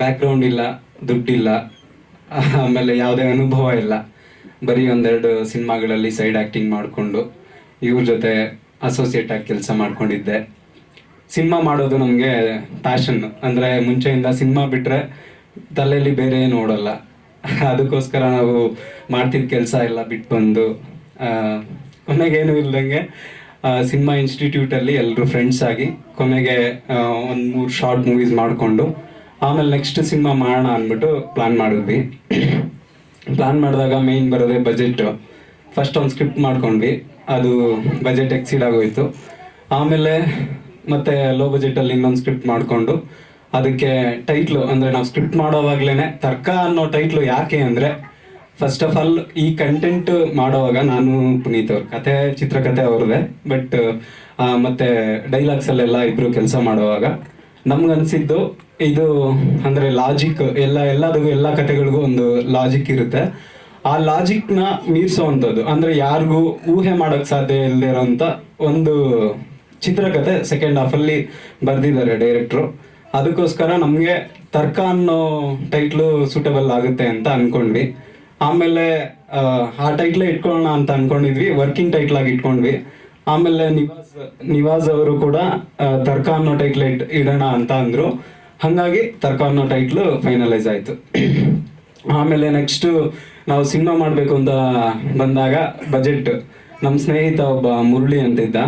ಬ್ಯಾಕ್ಗ್ರೌಂಡ್ ಇಲ್ಲ, ದುಡ್ಡಿಲ್ಲ, ಆಮೇಲೆ ಯಾವುದೇ ಅನುಭವ ಇಲ್ಲ. ಬರೀ ಒಂದೆರಡು ಸಿನಿಮಾಗಳಲ್ಲಿ ಸೈಡ್ ಆ್ಯಕ್ಟಿಂಗ್ ಮಾಡಿಕೊಂಡು, ಇವ್ರ ಜೊತೆ ಅಸೋಸಿಯೇಟ್ ಆಗಿ ಕೆಲಸ ಮಾಡ್ಕೊಂಡಿದ್ದೆ. ಸಿನಿಮಾ ಮಾಡೋದು ನಮಗೆ ಪ್ಯಾಷನ್ನು ಅಂದರೆ ಮುಂಚೆಯಿಂದ ಸಿನಿಮಾ ಬಿಟ್ಟರೆ ತಲೆಯಲ್ಲಿ ಬೇರೆ ಏನು ಓಡಲ್ಲ. ಅದಕ್ಕೋಸ್ಕರ ನಾವು ಮಾಡ್ತಿದ್ದ ಕೆಲಸ ಎಲ್ಲ ಬಿಟ್ಟು ಬಂದು ಕೊನೆಗೇನು ಇಲ್ದಂಗೆ ಸಿನಿಮಾ ಇನ್ಸ್ಟಿಟ್ಯೂಟಲ್ಲಿ ಎಲ್ಲರೂ ಫ್ರೆಂಡ್ಸ್ ಆಗಿ ಕೊನೆಗೆ ಒಂದು ಮೂರು ಶಾರ್ಟ್ ಮೂವೀಸ್ ಮಾಡಿಕೊಂಡು, ಆಮೇಲೆ ನೆಕ್ಸ್ಟ್ ಸಿನಿಮಾ ಮಾಡೋಣ ಅಂದ್ಬಿಟ್ಟು ಪ್ಲ್ಯಾನ್ ಮಾಡಿದ್ವಿ. ಪ್ಲ್ಯಾನ್ ಮಾಡಿದಾಗ ಮೇಯ್ನ್ ಬರೋದೇ ಬಜೆಟ್ ಫಸ್ಟ್ ಒಂದು ಸ್ಕ್ರಿಪ್ಟ್ ಮಾಡ್ಕೊಂಡ್ವಿ, ಅದು ಬಜೆಟ್ ಎಕ್ಸೀಡ್ ಆಗೋಯ್ತು. ಆಮೇಲೆ ಮತ್ತೆ ಲೋ ಬಜೆಟಲ್ಲಿ ಇನ್ನೊಂದು ಸ್ಕ್ರಿಪ್ಟ್ ಮಾಡಿಕೊಂಡು ಅದಕ್ಕೆ ಟೈಟ್ಲು ಅಂದರೆ ನಾವು ಸ್ಕ್ರಿಪ್ಟ್ ಮಾಡೋವಾಗ್ಲೇ ತರ್ಕ ಅನ್ನೋ ಟೈಟ್ಲು ಯಾಕೆ ಅಂದರೆ ಫಸ್ಟ್ ಆಫ್ ಆಲ್ ಈ ಕಂಟೆಂಟ್ ಮಾಡೋವಾಗ ನಾನು ಪುನೀತ್ ಅವ್ರ ಕತೆ ಚಿತ್ರಕಥೆ ಅವ್ರದ್ದೇ ಬಟ್ ಮತ್ತೆ ಡೈಲಾಗ್ಸಲ್ಲೆಲ್ಲ ಇಬ್ಬರು ಕೆಲಸ ಮಾಡುವಾಗ ನಮ್ಗನ್ಸಿದ್ದು ಇದು ಅಂದರೆ ಲಾಜಿಕ್ ಎಲ್ಲ, ಎಲ್ಲದಕ್ಕೂ ಎಲ್ಲ ಕಥೆಗಳಿಗೂ ಒಂದು ಲಾಜಿಕ್ ಇರುತ್ತೆ. ಆ ಲಾಜಿಕ್ನ ಮೀರಿಸೋವಂಥದ್ದು. ಅಂದರೆ ಯಾರಿಗೂ ಊಹೆ ಮಾಡೋಕ್ಕೆ ಸಾಧ್ಯ ಇಲ್ಲದೆ ಇರೋಂಥ ಒಂದು ಚಿತ್ರಕಥೆ ಸೆಕೆಂಡ್ ಹಾಫಲ್ಲಿ ಬರೆದಿದ್ದಾರೆ ಡೈರೆಕ್ಟ್ರು ಅದಕ್ಕೋಸ್ಕರ ನಮಗೆ ತರ್ಕ ಅನ್ನೋ ಟೈಟ್ಲು ಸೂಟಬಲ್ ಆಗುತ್ತೆ ಅಂತ ಅಂದ್ಕೊಂಡ್ವಿ ಆಮೇಲೆ ಆ, ಆ ಟೈಟ್ಲೇ ಇಟ್ಕೊಳ್ಳೋಣ ಅಂತ ಅನ್ಕೊಂಡಿದ್ವಿ. ವರ್ಕಿಂಗ್ ಟೈಟ್ಲ್ ಆಗಿ ಇಟ್ಕೊಂಡ್ವಿ. ಆಮೇಲೆ ನಿವಾಸ್ ನಿವಾಸ್ ಅವರು ಕೂಡ ತರ್ಕ ಅನ್ನೋ ಟೈಟ್ಲ್ ಇಟ್ ಇಡೋಣ ಅಂತ ಅಂದ್ರು. ಹಾಗಾಗಿ ತರ್ಕ ಅನ್ನೋ ಟೈಟ್ಲು ಫೈನಲೈಸ್ ಆಯಿತು. ಆಮೇಲೆ ನೆಕ್ಸ್ಟು ನಾವು ಸಿನಿಮಾ ಮಾಡಬೇಕು ಅಂತ ಬಂದಾಗ ಬಜೆಟ್ ನಮ್ಮ ಸ್ನೇಹಿತ ಒಬ್ಬ ಮುರಳಿ ಅಂತಿದ್ದ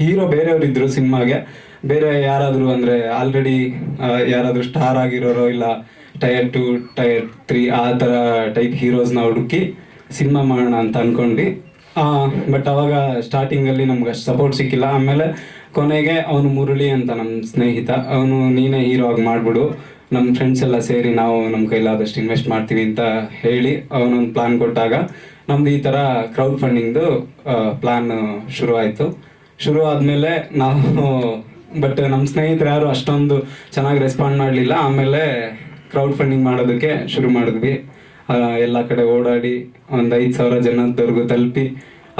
ಹೀರೋ ಬೇರೆಯವರಿದ್ರು ಸಿನಿಮಾಗೆ. ಬೇರೆ ಯಾರಾದರೂ ಅಂದರೆ ಆಲ್ರೆಡಿ ಯಾರಾದರೂ ಸ್ಟಾರ್ ಆಗಿರೋರು ಇಲ್ಲ ಟೈರ್ ಟು ಟೈರ್ ತ್ರೀ ಆ ಥರ ಟೈಪ್ ಹೀರೋಸ್ನ ಹುಡುಕಿ ಸಿನಿಮಾ ಮಾಡೋಣ ಅಂತ ಅಂದ್ಕೊಂಡ್ವಿ ಬಟ್ ಅವಾಗ ಸ್ಟಾರ್ಟಿಂಗಲ್ಲಿ ನಮ್ಗೆ ಅಷ್ಟು ಸಪೋರ್ಟ್ ಸಿಕ್ಕಿಲ್ಲ. ಆಮೇಲೆ ಕೊನೆಗೆ ಅವನು ಮುರಳಿ ಅಂತ ನಮ್ಮ ಸ್ನೇಹಿತ. ಅವನು ನೀನೇ ಹೀರೋ ಆಗಿ ಮಾಡಿಬಿಡು. ನಮ್ಮ ಫ್ರೆಂಡ್ಸ್ ಎಲ್ಲ ಸೇರಿ ನಾವು ನಮ್ಮ ಕೈಲಾದಷ್ಟು ಇನ್ವೆಸ್ಟ್ ಮಾಡ್ತೀವಿ ಅಂತ ಹೇಳಿ ಅವನೊಂದು ಪ್ಲಾನ್ ಕೊಟ್ಟಾಗ ನಮ್ದು ಈ ಥರ ಕ್ರೌಡ್ ಫಂಡಿಂಗ್ದು ಪ್ಲಾನ್ ಶುರು ಆಯಿತು ಶುರು ಆದಮೇಲೆ ನಾವು ಬಟ್ ನಮ್ಮ ಸ್ನೇಹಿತರು ಯಾರು ಅಷ್ಟೊಂದು ಚೆನ್ನಾಗಿ ರೆಸ್ಪಾಂಡ್ ಮಾಡಲಿಲ್ಲ. ಆಮೇಲೆ ಕ್ರೌಡ್ ಫಂಡಿಂಗ್ ಮಾಡೋದಕ್ಕೆ ಶುರು ಮಾಡಿದ್ವಿ. ಎಲ್ಲ ಕಡೆ ಓಡಾಡಿ ಒಂದು ಐದು ಸಾವಿರ ಜನದವರೆಗೂ ತಲುಪಿ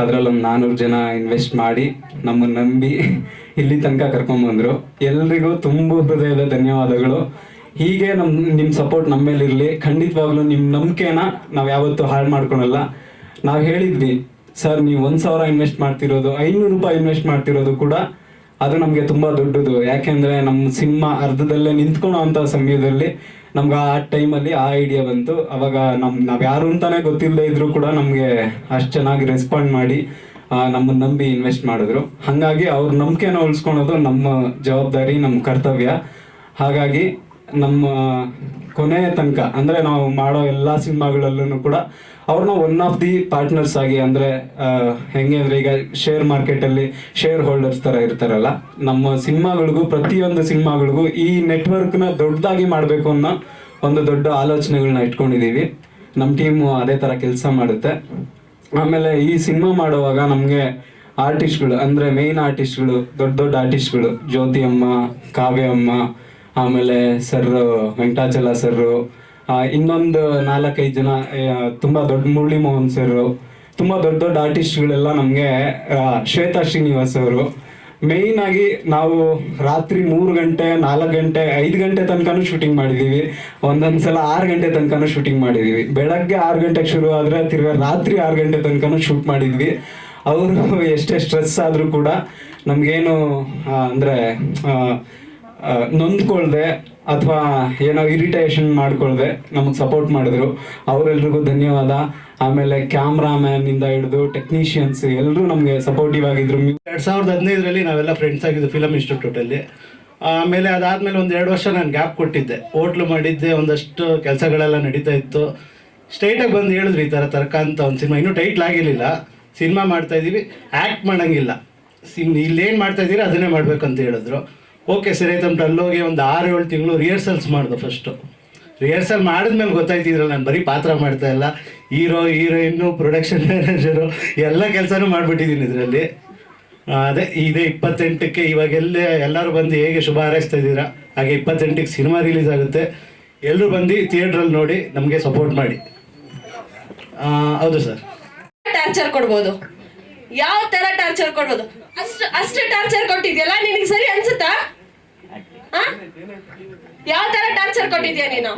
ಅದರಲ್ಲೊಂದು ನಾನ್ನೂರು ಜನ ಇನ್ವೆಸ್ಟ್ ಮಾಡಿ ನಮ್ಮನ್ನು ನಂಬಿ ಇಲ್ಲಿ ತನಕ ಕರ್ಕೊಂಬಂದರು. ಎಲ್ರಿಗೂ ತುಂಬ ಹೃದಯದ ಧನ್ಯವಾದಗಳು. ಹೀಗೆ ನಮ್ಮ ನಿಮ್ಮ ಸಪೋರ್ಟ್ ನಮ್ಮ ಮೇಲೆ ಇರಲಿ ಖಂಡಿತವಾಗ್ಲೂ ನಿಮ್ಮ ನಂಬಿಕೆನ ನಾವು ಯಾವತ್ತೂ ಹಾಳು ಮಾಡ್ಕೊಳಲ್ಲ. ನಾವು ಹೇಳಿದ್ವಿ, ಸರ್, ನೀವು ಒಂದು ಸಾವಿರ ಇನ್ವೆಸ್ಟ್ ಮಾಡ್ತಿರೋದು, ಐನೂರು ರೂಪಾಯಿ ಇನ್ವೆಸ್ಟ್ ಮಾಡ್ತಿರೋದು ಕೂಡ ಅದು ನಮಗೆ ತುಂಬ ದೊಡ್ಡದು. ಯಾಕೆಂದರೆ ನಮ್ಮ ಸಿನಿಮಾ ಅರ್ಧದಲ್ಲೇ ನಿಂತ್ಕೊಳ್ಳೋ ಅಂಥ ಸಮಯದಲ್ಲಿ ನಮ್ಗೆ ಆ ಟೈಮಲ್ಲಿ ಆ ಐಡಿಯಾ ಬಂತು. ಅವಾಗ ನಮ್ಮ ನಾವು ಯಾರು ಅಂತಾನೆ ಗೊತ್ತಿಲ್ಲದೆ ಇದ್ರು ಕೂಡ ನಮಗೆ ಅಷ್ಟು ಚೆನ್ನಾಗಿ ರೆಸ್ಪಾಂಡ್ ಮಾಡಿ ನಮ್ಮನ್ನು ನಂಬಿ ಇನ್ವೆಸ್ಟ್ ಮಾಡಿದ್ರು. ಹಾಗಾಗಿ ಅವ್ರ ನಂಬಿಕೆನ ಉಳಿಸ್ಕೊಳೋದು ನಮ್ಮ ಜವಾಬ್ದಾರಿ ನಮ್ಮ ಕರ್ತವ್ಯ. ಹಾಗಾಗಿ ನಮ್ಮ ಕೊನೆಯ ತನಕ, ಅಂದರೆ ನಾವು ಮಾಡೋ ಎಲ್ಲ ಸಿನಿಮಾಗಳಲ್ಲೂ ಕೂಡ ಅವ್ರನ್ನ ಒನ್ ಆಫ್ ದಿ ಪಾರ್ಟ್ನರ್ಸ್ ಆಗಿ ಅಂದರೆ ಹೆಂಗೆ ಅಂದರೆ ಈಗ ಶೇರ್ ಮಾರ್ಕೆಟಲ್ಲಿ ಶೇರ್ ಹೋಲ್ಡರ್ಸ್ ಥರ ಇರ್ತಾರಲ್ಲ, ನಮ್ಮ ಸಿನಿಮಾಗಳಿಗೂ ಪ್ರತಿಯೊಂದು ಸಿನಿಮಾಗಳಿಗೂ ಈ ನೆಟ್ವರ್ಕ್ನ ದೊಡ್ಡದಾಗಿ ಮಾಡಬೇಕು ಅನ್ನೋ ಒಂದು ದೊಡ್ಡ ಆಲೋಚನೆಗಳನ್ನ ಇಟ್ಕೊಂಡಿದ್ದೀವಿ ನಮ್ಮ ಟೀಮು ಅದೇ ಥರ ಕೆಲಸ ಮಾಡುತ್ತೆ. ಆಮೇಲೆ ಈ ಸಿನಿಮಾ ಮಾಡುವಾಗ ನಮಗೆ ಆರ್ಟಿಸ್ಟ್ಗಳು ಅಂದರೆ ಮೇಯ್ನ್ ಆರ್ಟಿಸ್ಟ್ಗಳು ದೊಡ್ಡ ದೊಡ್ಡ ಆರ್ಟಿಸ್ಟ್ಗಳು ಜ್ಯೋತಿ ಅಮ್ಮ, ಕಾವ್ಯ ಅಮ್ಮ, ಆಮೇಲೆ ಸರ್ ವೆಂಕಟಾಚಲ ಸರ್ರು ಇನ್ನೊಂದು ನಾಲ್ಕೈದು ಜನ ತುಂಬಾ ದೊಡ್ಡ ಮುರಳಿ ಮೋಹನ್ ಸರ್ ತುಂಬ ದೊಡ್ಡ ದೊಡ್ಡ ಆರ್ಟಿಸ್ಟ್ಗಳೆಲ್ಲ ನಮಗೆ ಶ್ವೇತಾ ಶ್ರೀನಿವಾಸ್ ಅವರು. ಮೇಯ್ನ್ ಆಗಿ ನಾವು ರಾತ್ರಿ ಮೂರು ಗಂಟೆ, ನಾಲ್ಕು ಗಂಟೆ, ಐದು ಗಂಟೆ ತನಕನೂ ಶೂಟಿಂಗ್ ಮಾಡಿದ್ದೀವಿ ಒಂದೊಂದು ಸಲ ಆರು ಗಂಟೆ ತನಕನೂ ಶೂಟಿಂಗ್ ಮಾಡಿದ್ದೀವಿ ಬೆಳಗ್ಗೆ ಆರು ಗಂಟೆಗೆ ಶುರು ಆದರೆ ತಿರ್ಗಾ ರಾತ್ರಿ ಆರು ಗಂಟೆ ತನಕನೂ ಶೂಟ್ ಮಾಡಿದ್ವಿ. ಅವರು ಎಷ್ಟೇ ಸ್ಟ್ರೆಸ್ ಆದರೂ ಕೂಡ ನಮಗೇನು ಅಂದರೆ ನೊಂದ್ಕೊಳ್ದೆ ಅಥವಾ ಏನೋ ಇರಿಟೇಷನ್ ಮಾಡ್ಕೊಳ್ದೆ ನಮಗೆ ಸಪೋರ್ಟ್ ಮಾಡಿದ್ರು. ಅವರೆಲ್ರಿಗೂ ಧನ್ಯವಾದ. ಆಮೇಲೆ ಕ್ಯಾಮ್ರಾಮ್ಯಾನ್ ಇಂದ ಹಿಡಿದು ಟೆಕ್ನಿಷಿಯನ್ಸ್ ಎಲ್ಲರೂ ನಮಗೆ ಸಪೋರ್ಟಿವ್ ಆಗಿದ್ರು. ಎರಡು ಸಾವಿರದ ಹದಿನೈದರಲ್ಲಿ ನಾವೆಲ್ಲ ಫ್ರೆಂಡ್ಸ್ ಆಗಿದ್ದು ಫಿಲಮ್ ಇನ್ಸ್ಟಿಟ್ಯೂಟಲ್ಲಿ ಆಮೇಲೆ ಅದಾದಮೇಲೆ ಒಂದು ಎರಡು ವರ್ಷ ನಾನು ಗ್ಯಾಪ್ ಕೊಟ್ಟಿದ್ದೆ. ಹೋಟ್ಲು ಮಾಡಿದ್ದೆ, ಒಂದಷ್ಟು ಕೆಲಸಗಳೆಲ್ಲ ನಡೀತಾ ಇತ್ತು. ಸ್ಟ್ರೈಟಾಗಿ ಬಂದು ಹೇಳಿದ್ರು ಈ ಥರ ತರ್ಕ ಅಂತ ಒಂದು ಸಿನಿಮಾ ಇನ್ನೂ ಟೈಟ್ಲ್ ಆಗಿರಲಿಲ್ಲ. ಸಿನಿಮಾ ಮಾಡ್ತಾ ಇದ್ದೀವಿ ಆ್ಯಕ್ಟ್ ಮಾಡೋಂಗಿಲ್ಲ. ಸಿಮ್ ಇಲ್ಲೇನು ಮಾಡ್ತಾ ಇದ್ದೀರಿ ಅದನ್ನೇ ಮಾಡಬೇಕು ಅಂತ ಹೇಳಿದ್ರು. ಓಕೆ ಸರಿ ಆಯ್ತು ಅಲ್ಲೋಗಿ ಒಂದು ಆರು ಏಳು ತಿಂಗಳು ರಿಹರ್ಸಲ್ಸ್ ಮಾಡಿದೆ ಫಸ್ಟು ರಿಹರ್ಸಲ್ ಮಾಡಿದ್ಮೇಲೆ ಗೊತ್ತಾಯ್ತಿದ್ರಲ್ಲ, ನಾನು ಬರೀ ಪಾತ್ರ ಮಾಡ್ತಾ ಇಲ್ಲ. ಹೀರೋ ಹೀರೋಯಿನ್ನು ಪ್ರೊಡಕ್ಷನ್ ಮ್ಯಾನೇಜರು ಎಲ್ಲ ಕೆಲಸನೂ ಮಾಡಿಬಿಟ್ಟಿದ್ದೀನಿ ಇದರಲ್ಲಿ. ಅದೇ, ಇದೇ ಇಪ್ಪತ್ತೆಂಟಕ್ಕೆ ಇವಾಗೆಲ್ಲ ಎಲ್ಲರೂ ಬಂದು ಹೇಗೆ ಶುಭ ಹಾರೈಸ್ತಾ ಇದ್ದೀರಾ? ಹಾಗೆ ಇಪ್ಪತ್ತೆಂಟಕ್ಕೆ ಸಿನಿಮಾ ರಿಲೀಸ್ ಆಗುತ್ತೆ. ಎಲ್ಲರೂ ಬಂದು ಥಿಯೇಟ್ರಲ್ಲಿ ನೋಡಿ ನಮಗೆ ಸಪೋರ್ಟ್ ಮಾಡಿ. ಹೌದು ಸರ್ ಟಾರ್ಚರ್ ಕೊಡ್ಬೋದು. ಯಾವ ತರ ಟಾರ್ಚರ್ ಕೊಡೋದು ಅಷ್ಟು ಅಷ್ಟು ಟಾರ್ಚರ್ ಕೊಟ್ಟಿದ್ಯಲ್ಲ ನಿನಗೆ ಸರಿ ಅನ್ಸುತ್ತಾ? ಯಾವ ತರ ಟಾರ್ಚರ್ ಕೊಟ್ಟಿದ್ಯಾ ನೀನು?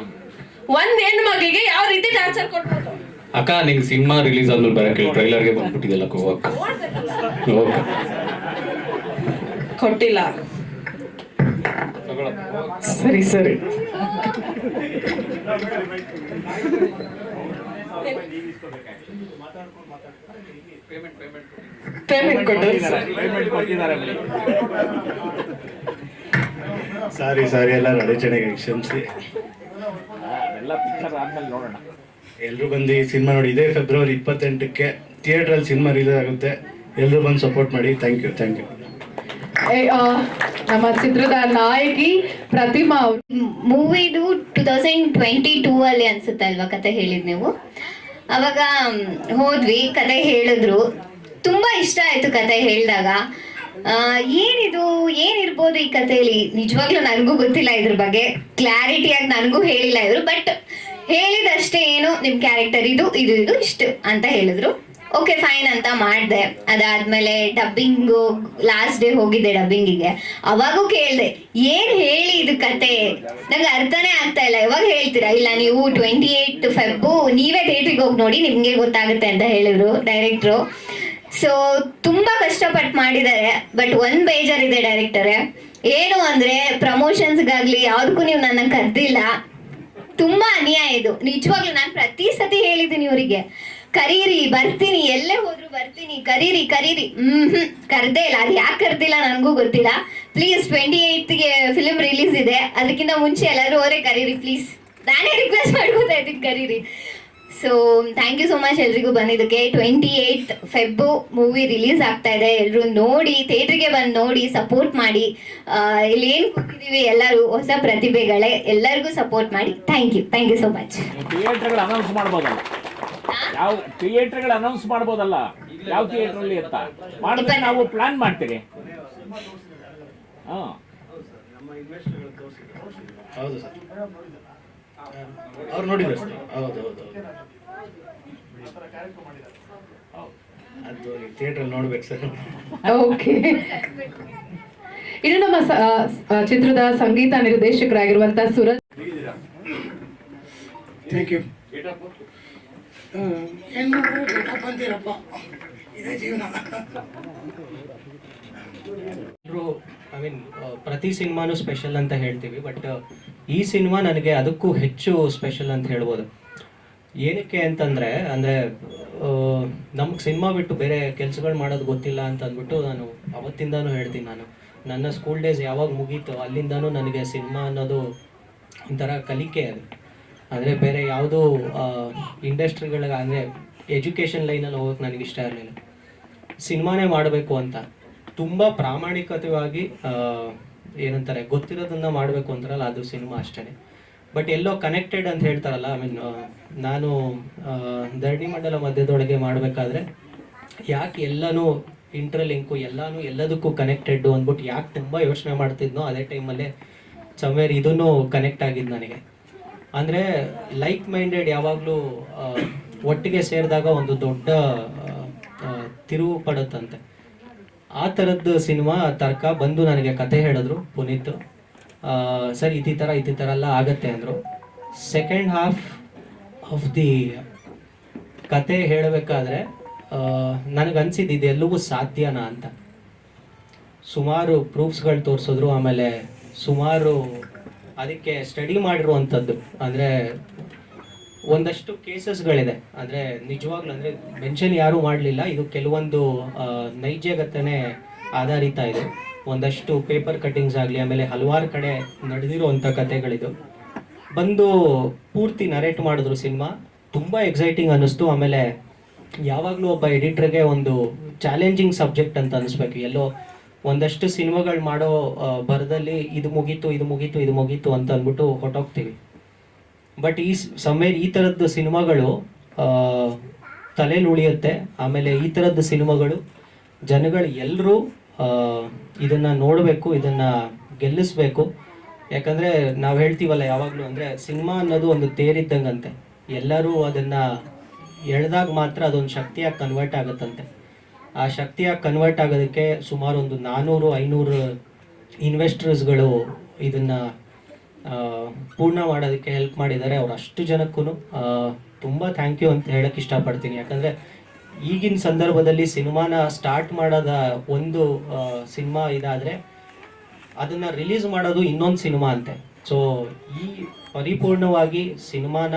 ಒಂದ್ ಹೆಣ್ಣು ಮಗಿಗೆ ಯಾವ ರೀತಿ ಟಾರ್ಚರ್ ಕೊಡ್ಬೋದು? ಅಕ್ಕ ನಿಂಗೆ ಸಿನಿಮಾ ರಿಲೀಸ್ ಆದ್ಮೇಲೆ ಬರಕ್ಕೆ ಟ್ರೈಲರ್ಗೆ ಬಂದ್ಬಿಟ್ಟಿದೆಲ್ಲ ಕೋವಕ್ಕ ಕೊಟ್ಟಿಲ್ಲ. ಸರಿ ಸರಿ. ಪೇಮೆಂಟ್ ಕೊಟ್ಟು. ಸಾರಿ ಸಾರಿ ಎಲ್ಲ ಅಡಚಣೆಗೆ ಕ್ಷಮಿಸಿ. ಎಲ್ಲರೂ ಬಂದು ಈ ಸಿನಿಮಾ ನೋಡಿ ಇದೇ ಫೆಬ್ರವರಿ ಇಪ್ಪತ್ತೆಂಟಕ್ಕೆ ಥಿಯೇಟ್ರಲ್ಲಿ ಸಿನಿಮಾ ರಿಲೀಸ್ ಆಗುತ್ತೆ. ಎಲ್ಲರೂ ಬಂದು ಸಪೋರ್ಟ್ ಮಾಡಿ ಥ್ಯಾಂಕ್ ಯು ಥ್ಯಾಂಕ್ ಯು ನಮ್ಮ ಚಿತ್ರದ ನಾಯಕಿ ಪ್ರತಿಮಾ ಅವ್ರು. ಮೂವಿದು ಟೂ ತೌಸಂಡ್ ಟ್ವೆಂಟಿ ಟೂ ಅಲ್ಲಿ ಅನ್ಸುತ್ತೆ ಅಲ್ವಾ ಕತೆ ಹೇಳಿದ್ ನೀವು? ಅವಾಗ ಹೋದ್ವಿ, ಕತೆ ಹೇಳಿದ್ರು. ತುಂಬಾ ಇಷ್ಟ ಆಯ್ತು ಕತೆ ಹೇಳಿದಾಗ. ಏನಿದು, ಏನಿರ್ಬೋದು ಈ ಕಥೆಯಲ್ಲಿ ನಿಜವಾಗ್ಲೂ ನನಗೂ ಗೊತ್ತಿಲ್ಲ ಇದ್ರ ಬಗ್ಗೆ. ಕ್ಲಾರಿಟಿಯಾಗಿ ನನಗೂ ಹೇಳಿಲ್ಲ ಇದ್ರು ಬಟ್ ಹೇಳಿದಷ್ಟೇ ಏನು ನಿಮ್ ಕ್ಯಾರೆಕ್ಟರ್ ಇದು ಇದು ಇದು ಇಷ್ಟು ಅಂತ ಹೇಳಿದ್ರು. ಓಕೆ ಫೈನ್ ಅಂತ ಮಾಡಿದೆ. ಅದಾದ್ಮೇಲೆ ಡಬ್ಬಿಂಗು ಲಾಸ್ಟ್ ಡೇ ಹೋಗಿದ್ದೆ ಡಬ್ಬಿಂಗಿಗೆ ಅವಾಗೂ ಕೇಳಿದೆ, ಏನ್ ಹೇಳಿ ಇದು ಕತೆ? ನಂಗೆ ಅರ್ಥನೇ ಆಗ್ತಾ ಇಲ್ಲ. ಯಾವಾಗ ಹೇಳ್ತೀರಾ? ಇಲ್ಲ, ನೀವು ಟ್ವೆಂಟಿ ಏಟ್ ಫೆಬ್ಬು ನೀವೇ ಡೇಟಿಗೆ ಹೋಗಿ ನೋಡಿ, ನಿಮ್ಗೆ ಗೊತ್ತಾಗುತ್ತೆ ಅಂತ ಹೇಳಿದ್ರು ಡೈರೆಕ್ಟ್ರು ಸೊ ತುಂಬಾ ಕಷ್ಟಪಟ್ಟು ಮಾಡಿದ್ದಾರೆ ಬಟ್ ಒಂದ್ ಬೇಜಾರಿದೆ ಡೈರೆಕ್ಟರ್ ಏನು ಅಂದ್ರೆ ಪ್ರಮೋಷನ್ಸ್ಗಾಗ್ಲಿ ಯಾವ್ದಕ್ಕೂ ನೀವು ನನ್ನ ಕರ್ದಿಲ್ಲ. ತುಂಬಾ ಅನ್ಯಾಯ ಇದು. ನಿಜವಾಗ್ಲೂ ನಾನು ಪ್ರತಿ ಸತಿ ಹೇಳಿದ್ದೀನಿ ಇವರಿಗೆ. ಕರೀರಿ, ಬರ್ತೀನಿ, ಎಲ್ಲೇ ಹೋದ್ರು ಬರ್ತೀನಿ, ಕರೀರಿ ಕರೀರಿ. ಹ್ಮ್ ಹ್ಮ್ ಕರ್ದೇ ಇಲ್ಲ. ಅದು ಯಾಕೆ ಕರ್ದಿಲ್ಲ ನನಗೂ ಗೊತ್ತಿಲ್ಲ. ಪ್ಲೀಸ್ ಟ್ವೆಂಟಿ ಏಯ್ತ್ಗೆ ಫಿಲಿಮ್ ರಿಲೀಸ್ ಇದೆ. ಅದಕ್ಕಿಂತ ಮುಂಚೆ ಎಲ್ಲರೂ ಅವರೇ ಕರೀರಿ ಪ್ಲೀಸ್ ನಾನೇ ರಿಕ್ವೆಸ್ಟ್ ಮಾಡ್ಕೋತಾ ಇದ್ದೀನಿ ಕರೀರಿ. So thank you so much ಎಲ್ರಿಗೂ ಬಂದಿದ್ದಕ್ಕೆ. Twenty eight Feb movie release ಆಗ್ತಾ ಇದೆ. ಎಲ್ಲರೂ ನೋಡಿ ಥಿಯೇಟ್ರಿಗೆ ಬಂದು ನೋಡಿ ಸಪೋರ್ಟ್ ಮಾಡಿ. ಇಲ್ಲಿ ಏನು ಕೂತಿದ್ದೀವಿ ಎಲ್ಲರೂ, ಹೊಸ ಪ್ರತಿಭೆಗಳೇ ಎಲ್ಲರಿಗೂ ಸಪೋರ್ಟ್ ಮಾಡಿ. Thank you thank you so much ಯಾವ ಥಿಯೇಟರ್ಗಳು ಅನೌನ್ಸ್ ಮಾಡ್ಬೋದಲ್ಲ ಯಾವ ಥಿಯೇಟರ್ ಅಲ್ಲಿ ಅಂತ. ಮಾಡಿದ್ರೆ ನಾವು ಪ್ಲಾನ್ ಮಾಡ್ತೀರಿ. ಹಾ. ಹೌದು ಸರ್. ಅವ್ರು ನೋಡಿದ್ರು ಸರ್ ಹೌದು ಹೌದು ಹೌದು. ಅದು ಥಿಯೇಟ್ರಲ್ಲಿ ನೋಡ್ಬೇಕು ಸರ್. ಓಕೆ. ಇನ್ನು ನಮ್ಮ ಚಿತ್ರದ ಸಂಗೀತ ನಿರ್ದೇಶಕರಾಗಿರುವಂತಹ ಸುರತ್ ಥ್ಯಾಂಕ್ ಯು ಏನು ಬೆಟ್ಟ ಬಂದಿರಪ್ಪ ಇದೇ ಜೀವನ ಐ ಮೀನ್ ಪ್ರತಿ ಸಿನಿಮಾನು ಸ್ಪೆಷಲ್ ಅಂತ ಹೇಳ್ತೀವಿ ಬಟ್ ಈ ಸಿನಿಮಾ ನನಗೆ ಅದಕ್ಕೂ ಹೆಚ್ಚು ಸ್ಪೆಷಲ್ ಅಂತ ಹೇಳ್ಬೋದು ಏನಕ್ಕೆ ಅಂತಂದರೆ ಅಂದರೆ ನಮ್ಗೆ ಸಿನಿಮಾ ಬಿಟ್ಟು ಬೇರೆ ಕೆಲಸಗಳು ಮಾಡೋದು ಗೊತ್ತಿಲ್ಲ ಅಂತ ಅಂದ್ಬಿಟ್ಟು ನಾನು ಅವತ್ತಿಂದನೂ ಹೇಳ್ತೀನಿ ನಾನು ನನ್ನ ಸ್ಕೂಲ್ ಡೇಸ್ ಯಾವಾಗ ಮುಗೀತು ಅಲ್ಲಿಂದನೂ ನನಗೆ ಸಿನಿಮಾ ಅನ್ನೋದು ಒಂಥರ ಕಲಿಕೆ ಅದು ಅಂದರೆ ಬೇರೆ ಯಾವುದೂ ಇಂಡಸ್ಟ್ರಿಗಳಿಗೆ ಅಂದರೆ ಎಜುಕೇಷನ್ ಲೈನಲ್ಲಿ ಹೋಗೋಕೆ ನನಗೆ ಇಷ್ಟ ಇರಲಿಲ್ಲ. ಸಿನಿಮಾನೇ ಮಾಡಬೇಕು ಅಂತ. ತುಂಬ ಪ್ರಾಮಾಣಿಕತೆಯಾಗಿ ಏನಂತಾರೆ, ಗೊತ್ತಿರೋದನ್ನ ಮಾಡಬೇಕು ಅಂತಾರಲ್ಲ, ಅದು ಸಿನಿಮಾ ಅಷ್ಟೇ ಬಟ್ ಎಲ್ಲೋ ಕನೆಕ್ಟೆಡ್ ಅಂತ ಹೇಳ್ತಾರಲ್ಲ ಐ ಮೀನ್ ನಾನು ಧರಣಿ ಮಂಡಲ ಮಧ್ಯದೊಳಗೆ ಮಾಡಬೇಕಾದ್ರೆ ಯಾಕೆ ಎಲ್ಲನೂ ಇಂಟರ್ಲಿಂಕು ಎಲ್ಲನೂ ಎಲ್ಲದಕ್ಕೂ ಕನೆಕ್ಟೆಡ್ ಅಂದ್ಬಿಟ್ಟು ಯಾಕೆ ತುಂಬ ಯೋಚನೆ ಮಾಡ್ತಿದ್ನೋ, ಅದೇ ಟೈಮಲ್ಲೇ ಸಮೇರ್ ಇದನ್ನು ಕನೆಕ್ಟ್ ಆಗಿದ್ದು ನನಗೆ. ಅಂದರೆ ಲೈಕ್ ಮೈಂಡೆಡ್ ಯಾವಾಗಲೂ ಒಟ್ಟಿಗೆ ಸೇರಿದಾಗ ಒಂದು ದೊಡ್ಡ ತಿರುವು ಪಡುತ್ತಂತೆ. ಆ ಥರದ್ದು ಸಿನಿಮಾ ತರ್ಕ ಬಂದು ನನಗೆ ಕತೆ ಹೇಳಿದ್ರು ಪುನೀತ್. ಸರ್, ಇತಿ ಥರ ಇತಿ ಥರ ಎಲ್ಲ ಆಗತ್ತೆ ಅಂದರು. ಸೆಕೆಂಡ್ ಹಾಫ್ ಆಫ್ ದಿ ಕತೆ ಹೇಳಬೇಕಾದ್ರೆ ನನಗನ್ಸಿದ್ದು ಇದೆಲ್ಲವೂ ಸಾಧ್ಯನಾ ಅಂತ. ಸುಮಾರು ಪ್ರೂಫ್ಸ್ಗಳು ತೋರಿಸಿದ್ರು, ಆಮೇಲೆ ಸುಮಾರು ಅದಕ್ಕೆ ಸ್ಟಡಿ ಮಾಡಿರುವಂಥದ್ದು ಅಂದರೆ ಒಂದಷ್ಟು ಕೇಸಸ್ಗಳಿದೆ ಅಂದರೆ ನಿಜವಾಗ್ಲೂ ಅಂದರೆ ಮೆನ್ಷನ್ ಯಾರೂ ಮಾಡಲಿಲ್ಲ. ಇದು ಕೆಲವೊಂದು ಆ, ನೈಜ ಘಟನೆ ಆಧಾರಿತ ಇದೆ. ಒಂದಷ್ಟು ಪೇಪರ್ ಕಟ್ಟಿಂಗ್ಸ್ ಆಗಲಿ ಆಮೇಲೆ ಹಲವಾರು ಕಡೆ ನಡೆದಿರುವಂಥ ಕಥೆಗಳಿದು. ಬಂದು ಪೂರ್ತಿ ನರೇಟ್ ಮಾಡಿದ್ರು ಸಿನಿಮಾ. ತುಂಬ ಎಕ್ಸೈಟಿಂಗ್ ಅನ್ನಿಸ್ತು. ಆಮೇಲೆ ಯಾವಾಗಲೂ ಒಬ್ಬ ಎಡಿಟ್ರಿಗೆ ಒಂದು ಚಾಲೆಂಜಿಂಗ್ ಸಬ್ಜೆಕ್ಟ್ ಅಂತ ಅನಿಸ್ಬೇಕು ಎಲ್ಲೋ ಒಂದಷ್ಟು ಸಿನಿಮಾಗಳು ಮಾಡೋ ಬರದಲ್ಲಿ ಇದು ಮುಗೀತು ಇದು ಮುಗೀತು ಇದು ಮುಗೀತು ಅಂತ ಅಂದ್ಬಿಟ್ಟು ಹೊಟ್ಟೋಗ್ತೀವಿ ಬಟ್ ಈ ಸಮಯ, ಈ ಥರದ್ದು ಸಿನಿಮಾಗಳು ತಲೆಯಲ್ಲಿ ಉಳಿಯುತ್ತೆ. ಆಮೇಲೆ ಈ ಥರದ್ದು ಸಿನಿಮಾಗಳು, ಜನಗಳು ಎಲ್ಲರೂ ಇದನ್ನು ನೋಡಬೇಕು, ಇದನ್ನು ಗೆಲ್ಲಿಸ್ಬೇಕು. ಯಾಕಂದರೆ ನಾವು ಹೇಳ್ತೀವಲ್ಲ ಯಾವಾಗಲೂ ಅಂದರೆ ಸಿನಿಮಾ ಅನ್ನೋದು ಒಂದು ತೇರಿದ್ದಂಗಂತೆ. ಎಲ್ಲರೂ ಅದನ್ನು ಎಳೆದಾಗ ಮಾತ್ರ ಅದೊಂದು ಶಕ್ತಿಯಾಗಿ ಕನ್ವರ್ಟ್ ಆಗುತ್ತಂತೆ. ಆ ಶಕ್ತಿಯ ಕನ್ವರ್ಟ್ ಆಗೋದಕ್ಕೆ ಸುಮಾರು ಒಂದು ನಾನ್ನೂರು ಐನೂರು ಇನ್ವೆಸ್ಟರ್ಸ್ಗಳು ಇದನ್ನು ಪೂರ್ಣ ಮಾಡೋದಕ್ಕೆ ಹೆಲ್ಪ್ ಮಾಡಿದ್ದಾರೆ. ಅವ್ರು ಅಷ್ಟು ಜನಕ್ಕೂ ತುಂಬ ಥ್ಯಾಂಕ್ ಯು ಅಂತ ಹೇಳಕ್ಕೆ ಇಷ್ಟಪಡ್ತೀನಿ. ಯಾಕಂದರೆ ಈಗಿನ ಸಂದರ್ಭದಲ್ಲಿ ಸಿನಿಮಾನ ಸ್ಟಾರ್ಟ್ ಮಾಡೋದ ಒಂದು ಸಿನಿಮಾ ಇದಾದರೆ ಅದನ್ನು ರಿಲೀಸ್ ಮಾಡೋದು ಇನ್ನೊಂದು ಸಿನಿಮಾ ಅಂತೆ. ಸೊ ಈ ಪರಿಪೂರ್ಣವಾಗಿ ಸಿನಿಮಾನ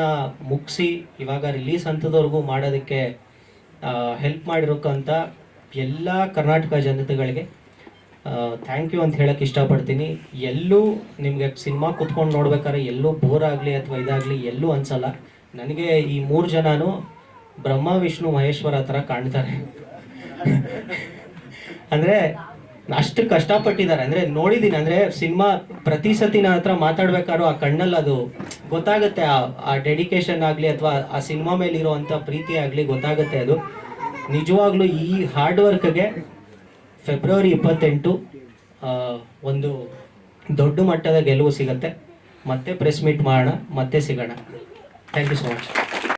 ಮುಗಿಸಿ ಇವಾಗ ರಿಲೀಸ್ ಹಂತದವರೆಗೂ ಮಾಡೋದಕ್ಕೆ ಹೆಲ್ಪ್ ಮಾಡಿರೋಕ್ಕಂಥ ಎಲ್ಲ ಕರ್ನಾಟಕ ಜನತೆಗಳಿಗೆ ಥ್ಯಾಂಕ್ ಯು ಅಂತ ಹೇಳಕ್ಕೆ ಇಷ್ಟಪಡ್ತೀನಿ. ಎಲ್ಲೂ ನಿಮಗೆ ಸಿನಿಮಾ ಕುತ್ಕೊಂಡು ನೋಡ್ಬೇಕಾದ್ರೆ ಎಲ್ಲೂ ಬೋರ್ ಆಗಲಿ ಅಥವಾ ಇದಾಗಲಿ ಎಲ್ಲೂ ಅನ್ಸಲ್ಲ. ನನಗೆ ಈ ಮೂರು ಜನನು ಬ್ರಹ್ಮ, ವಿಷ್ಣು, ಮಹೇಶ್ವರ ಥರ ಕಾಣ್ತಾರೆ. ಅಂದರೆ ಅಷ್ಟು ಕಷ್ಟಪಟ್ಟಿದ್ದಾರೆ. ಅಂದರೆ ನೋಡಿದ್ದೀನಿ ಅಂದರೆ ಸಿನಿಮಾ ಪ್ರತಿ ಸತಿ ನನ್ನ ಹತ್ರ ಮಾತಾಡ್ಬೇಕಾದ್ರೂ ಆ ಕಣ್ಣಲ್ಲಿ ಅದು ಗೊತ್ತಾಗುತ್ತೆ. ಆ ಆ ಡೆಡಿಕೇಶನ್ ಆಗಲಿ ಅಥವಾ ಆ ಸಿನಿಮಾ ಮೇಲೆ ಇರುವಂತ ಪ್ರೀತಿ ಆಗಲಿ ಗೊತ್ತಾಗುತ್ತೆ ಅದು. ನಿಜವಾಗ್ಲೂ ಈ ಹಾರ್ಡ್ ವರ್ಕ್ಗೆ ಫೆಬ್ರವರಿ ಇಪ್ಪತ್ತೆಂಟು ಒಂದು ದೊಡ್ಡ ಮಟ್ಟದ ಗೆಲುವು ಸಿಗತ್ತೆ. ಮತ್ತೆ ಪ್ರೆಸ್ ಮೀಟ್ ಮಾಡೋಣ, ಮತ್ತೆ ಸಿಗೋಣ. Thank you so much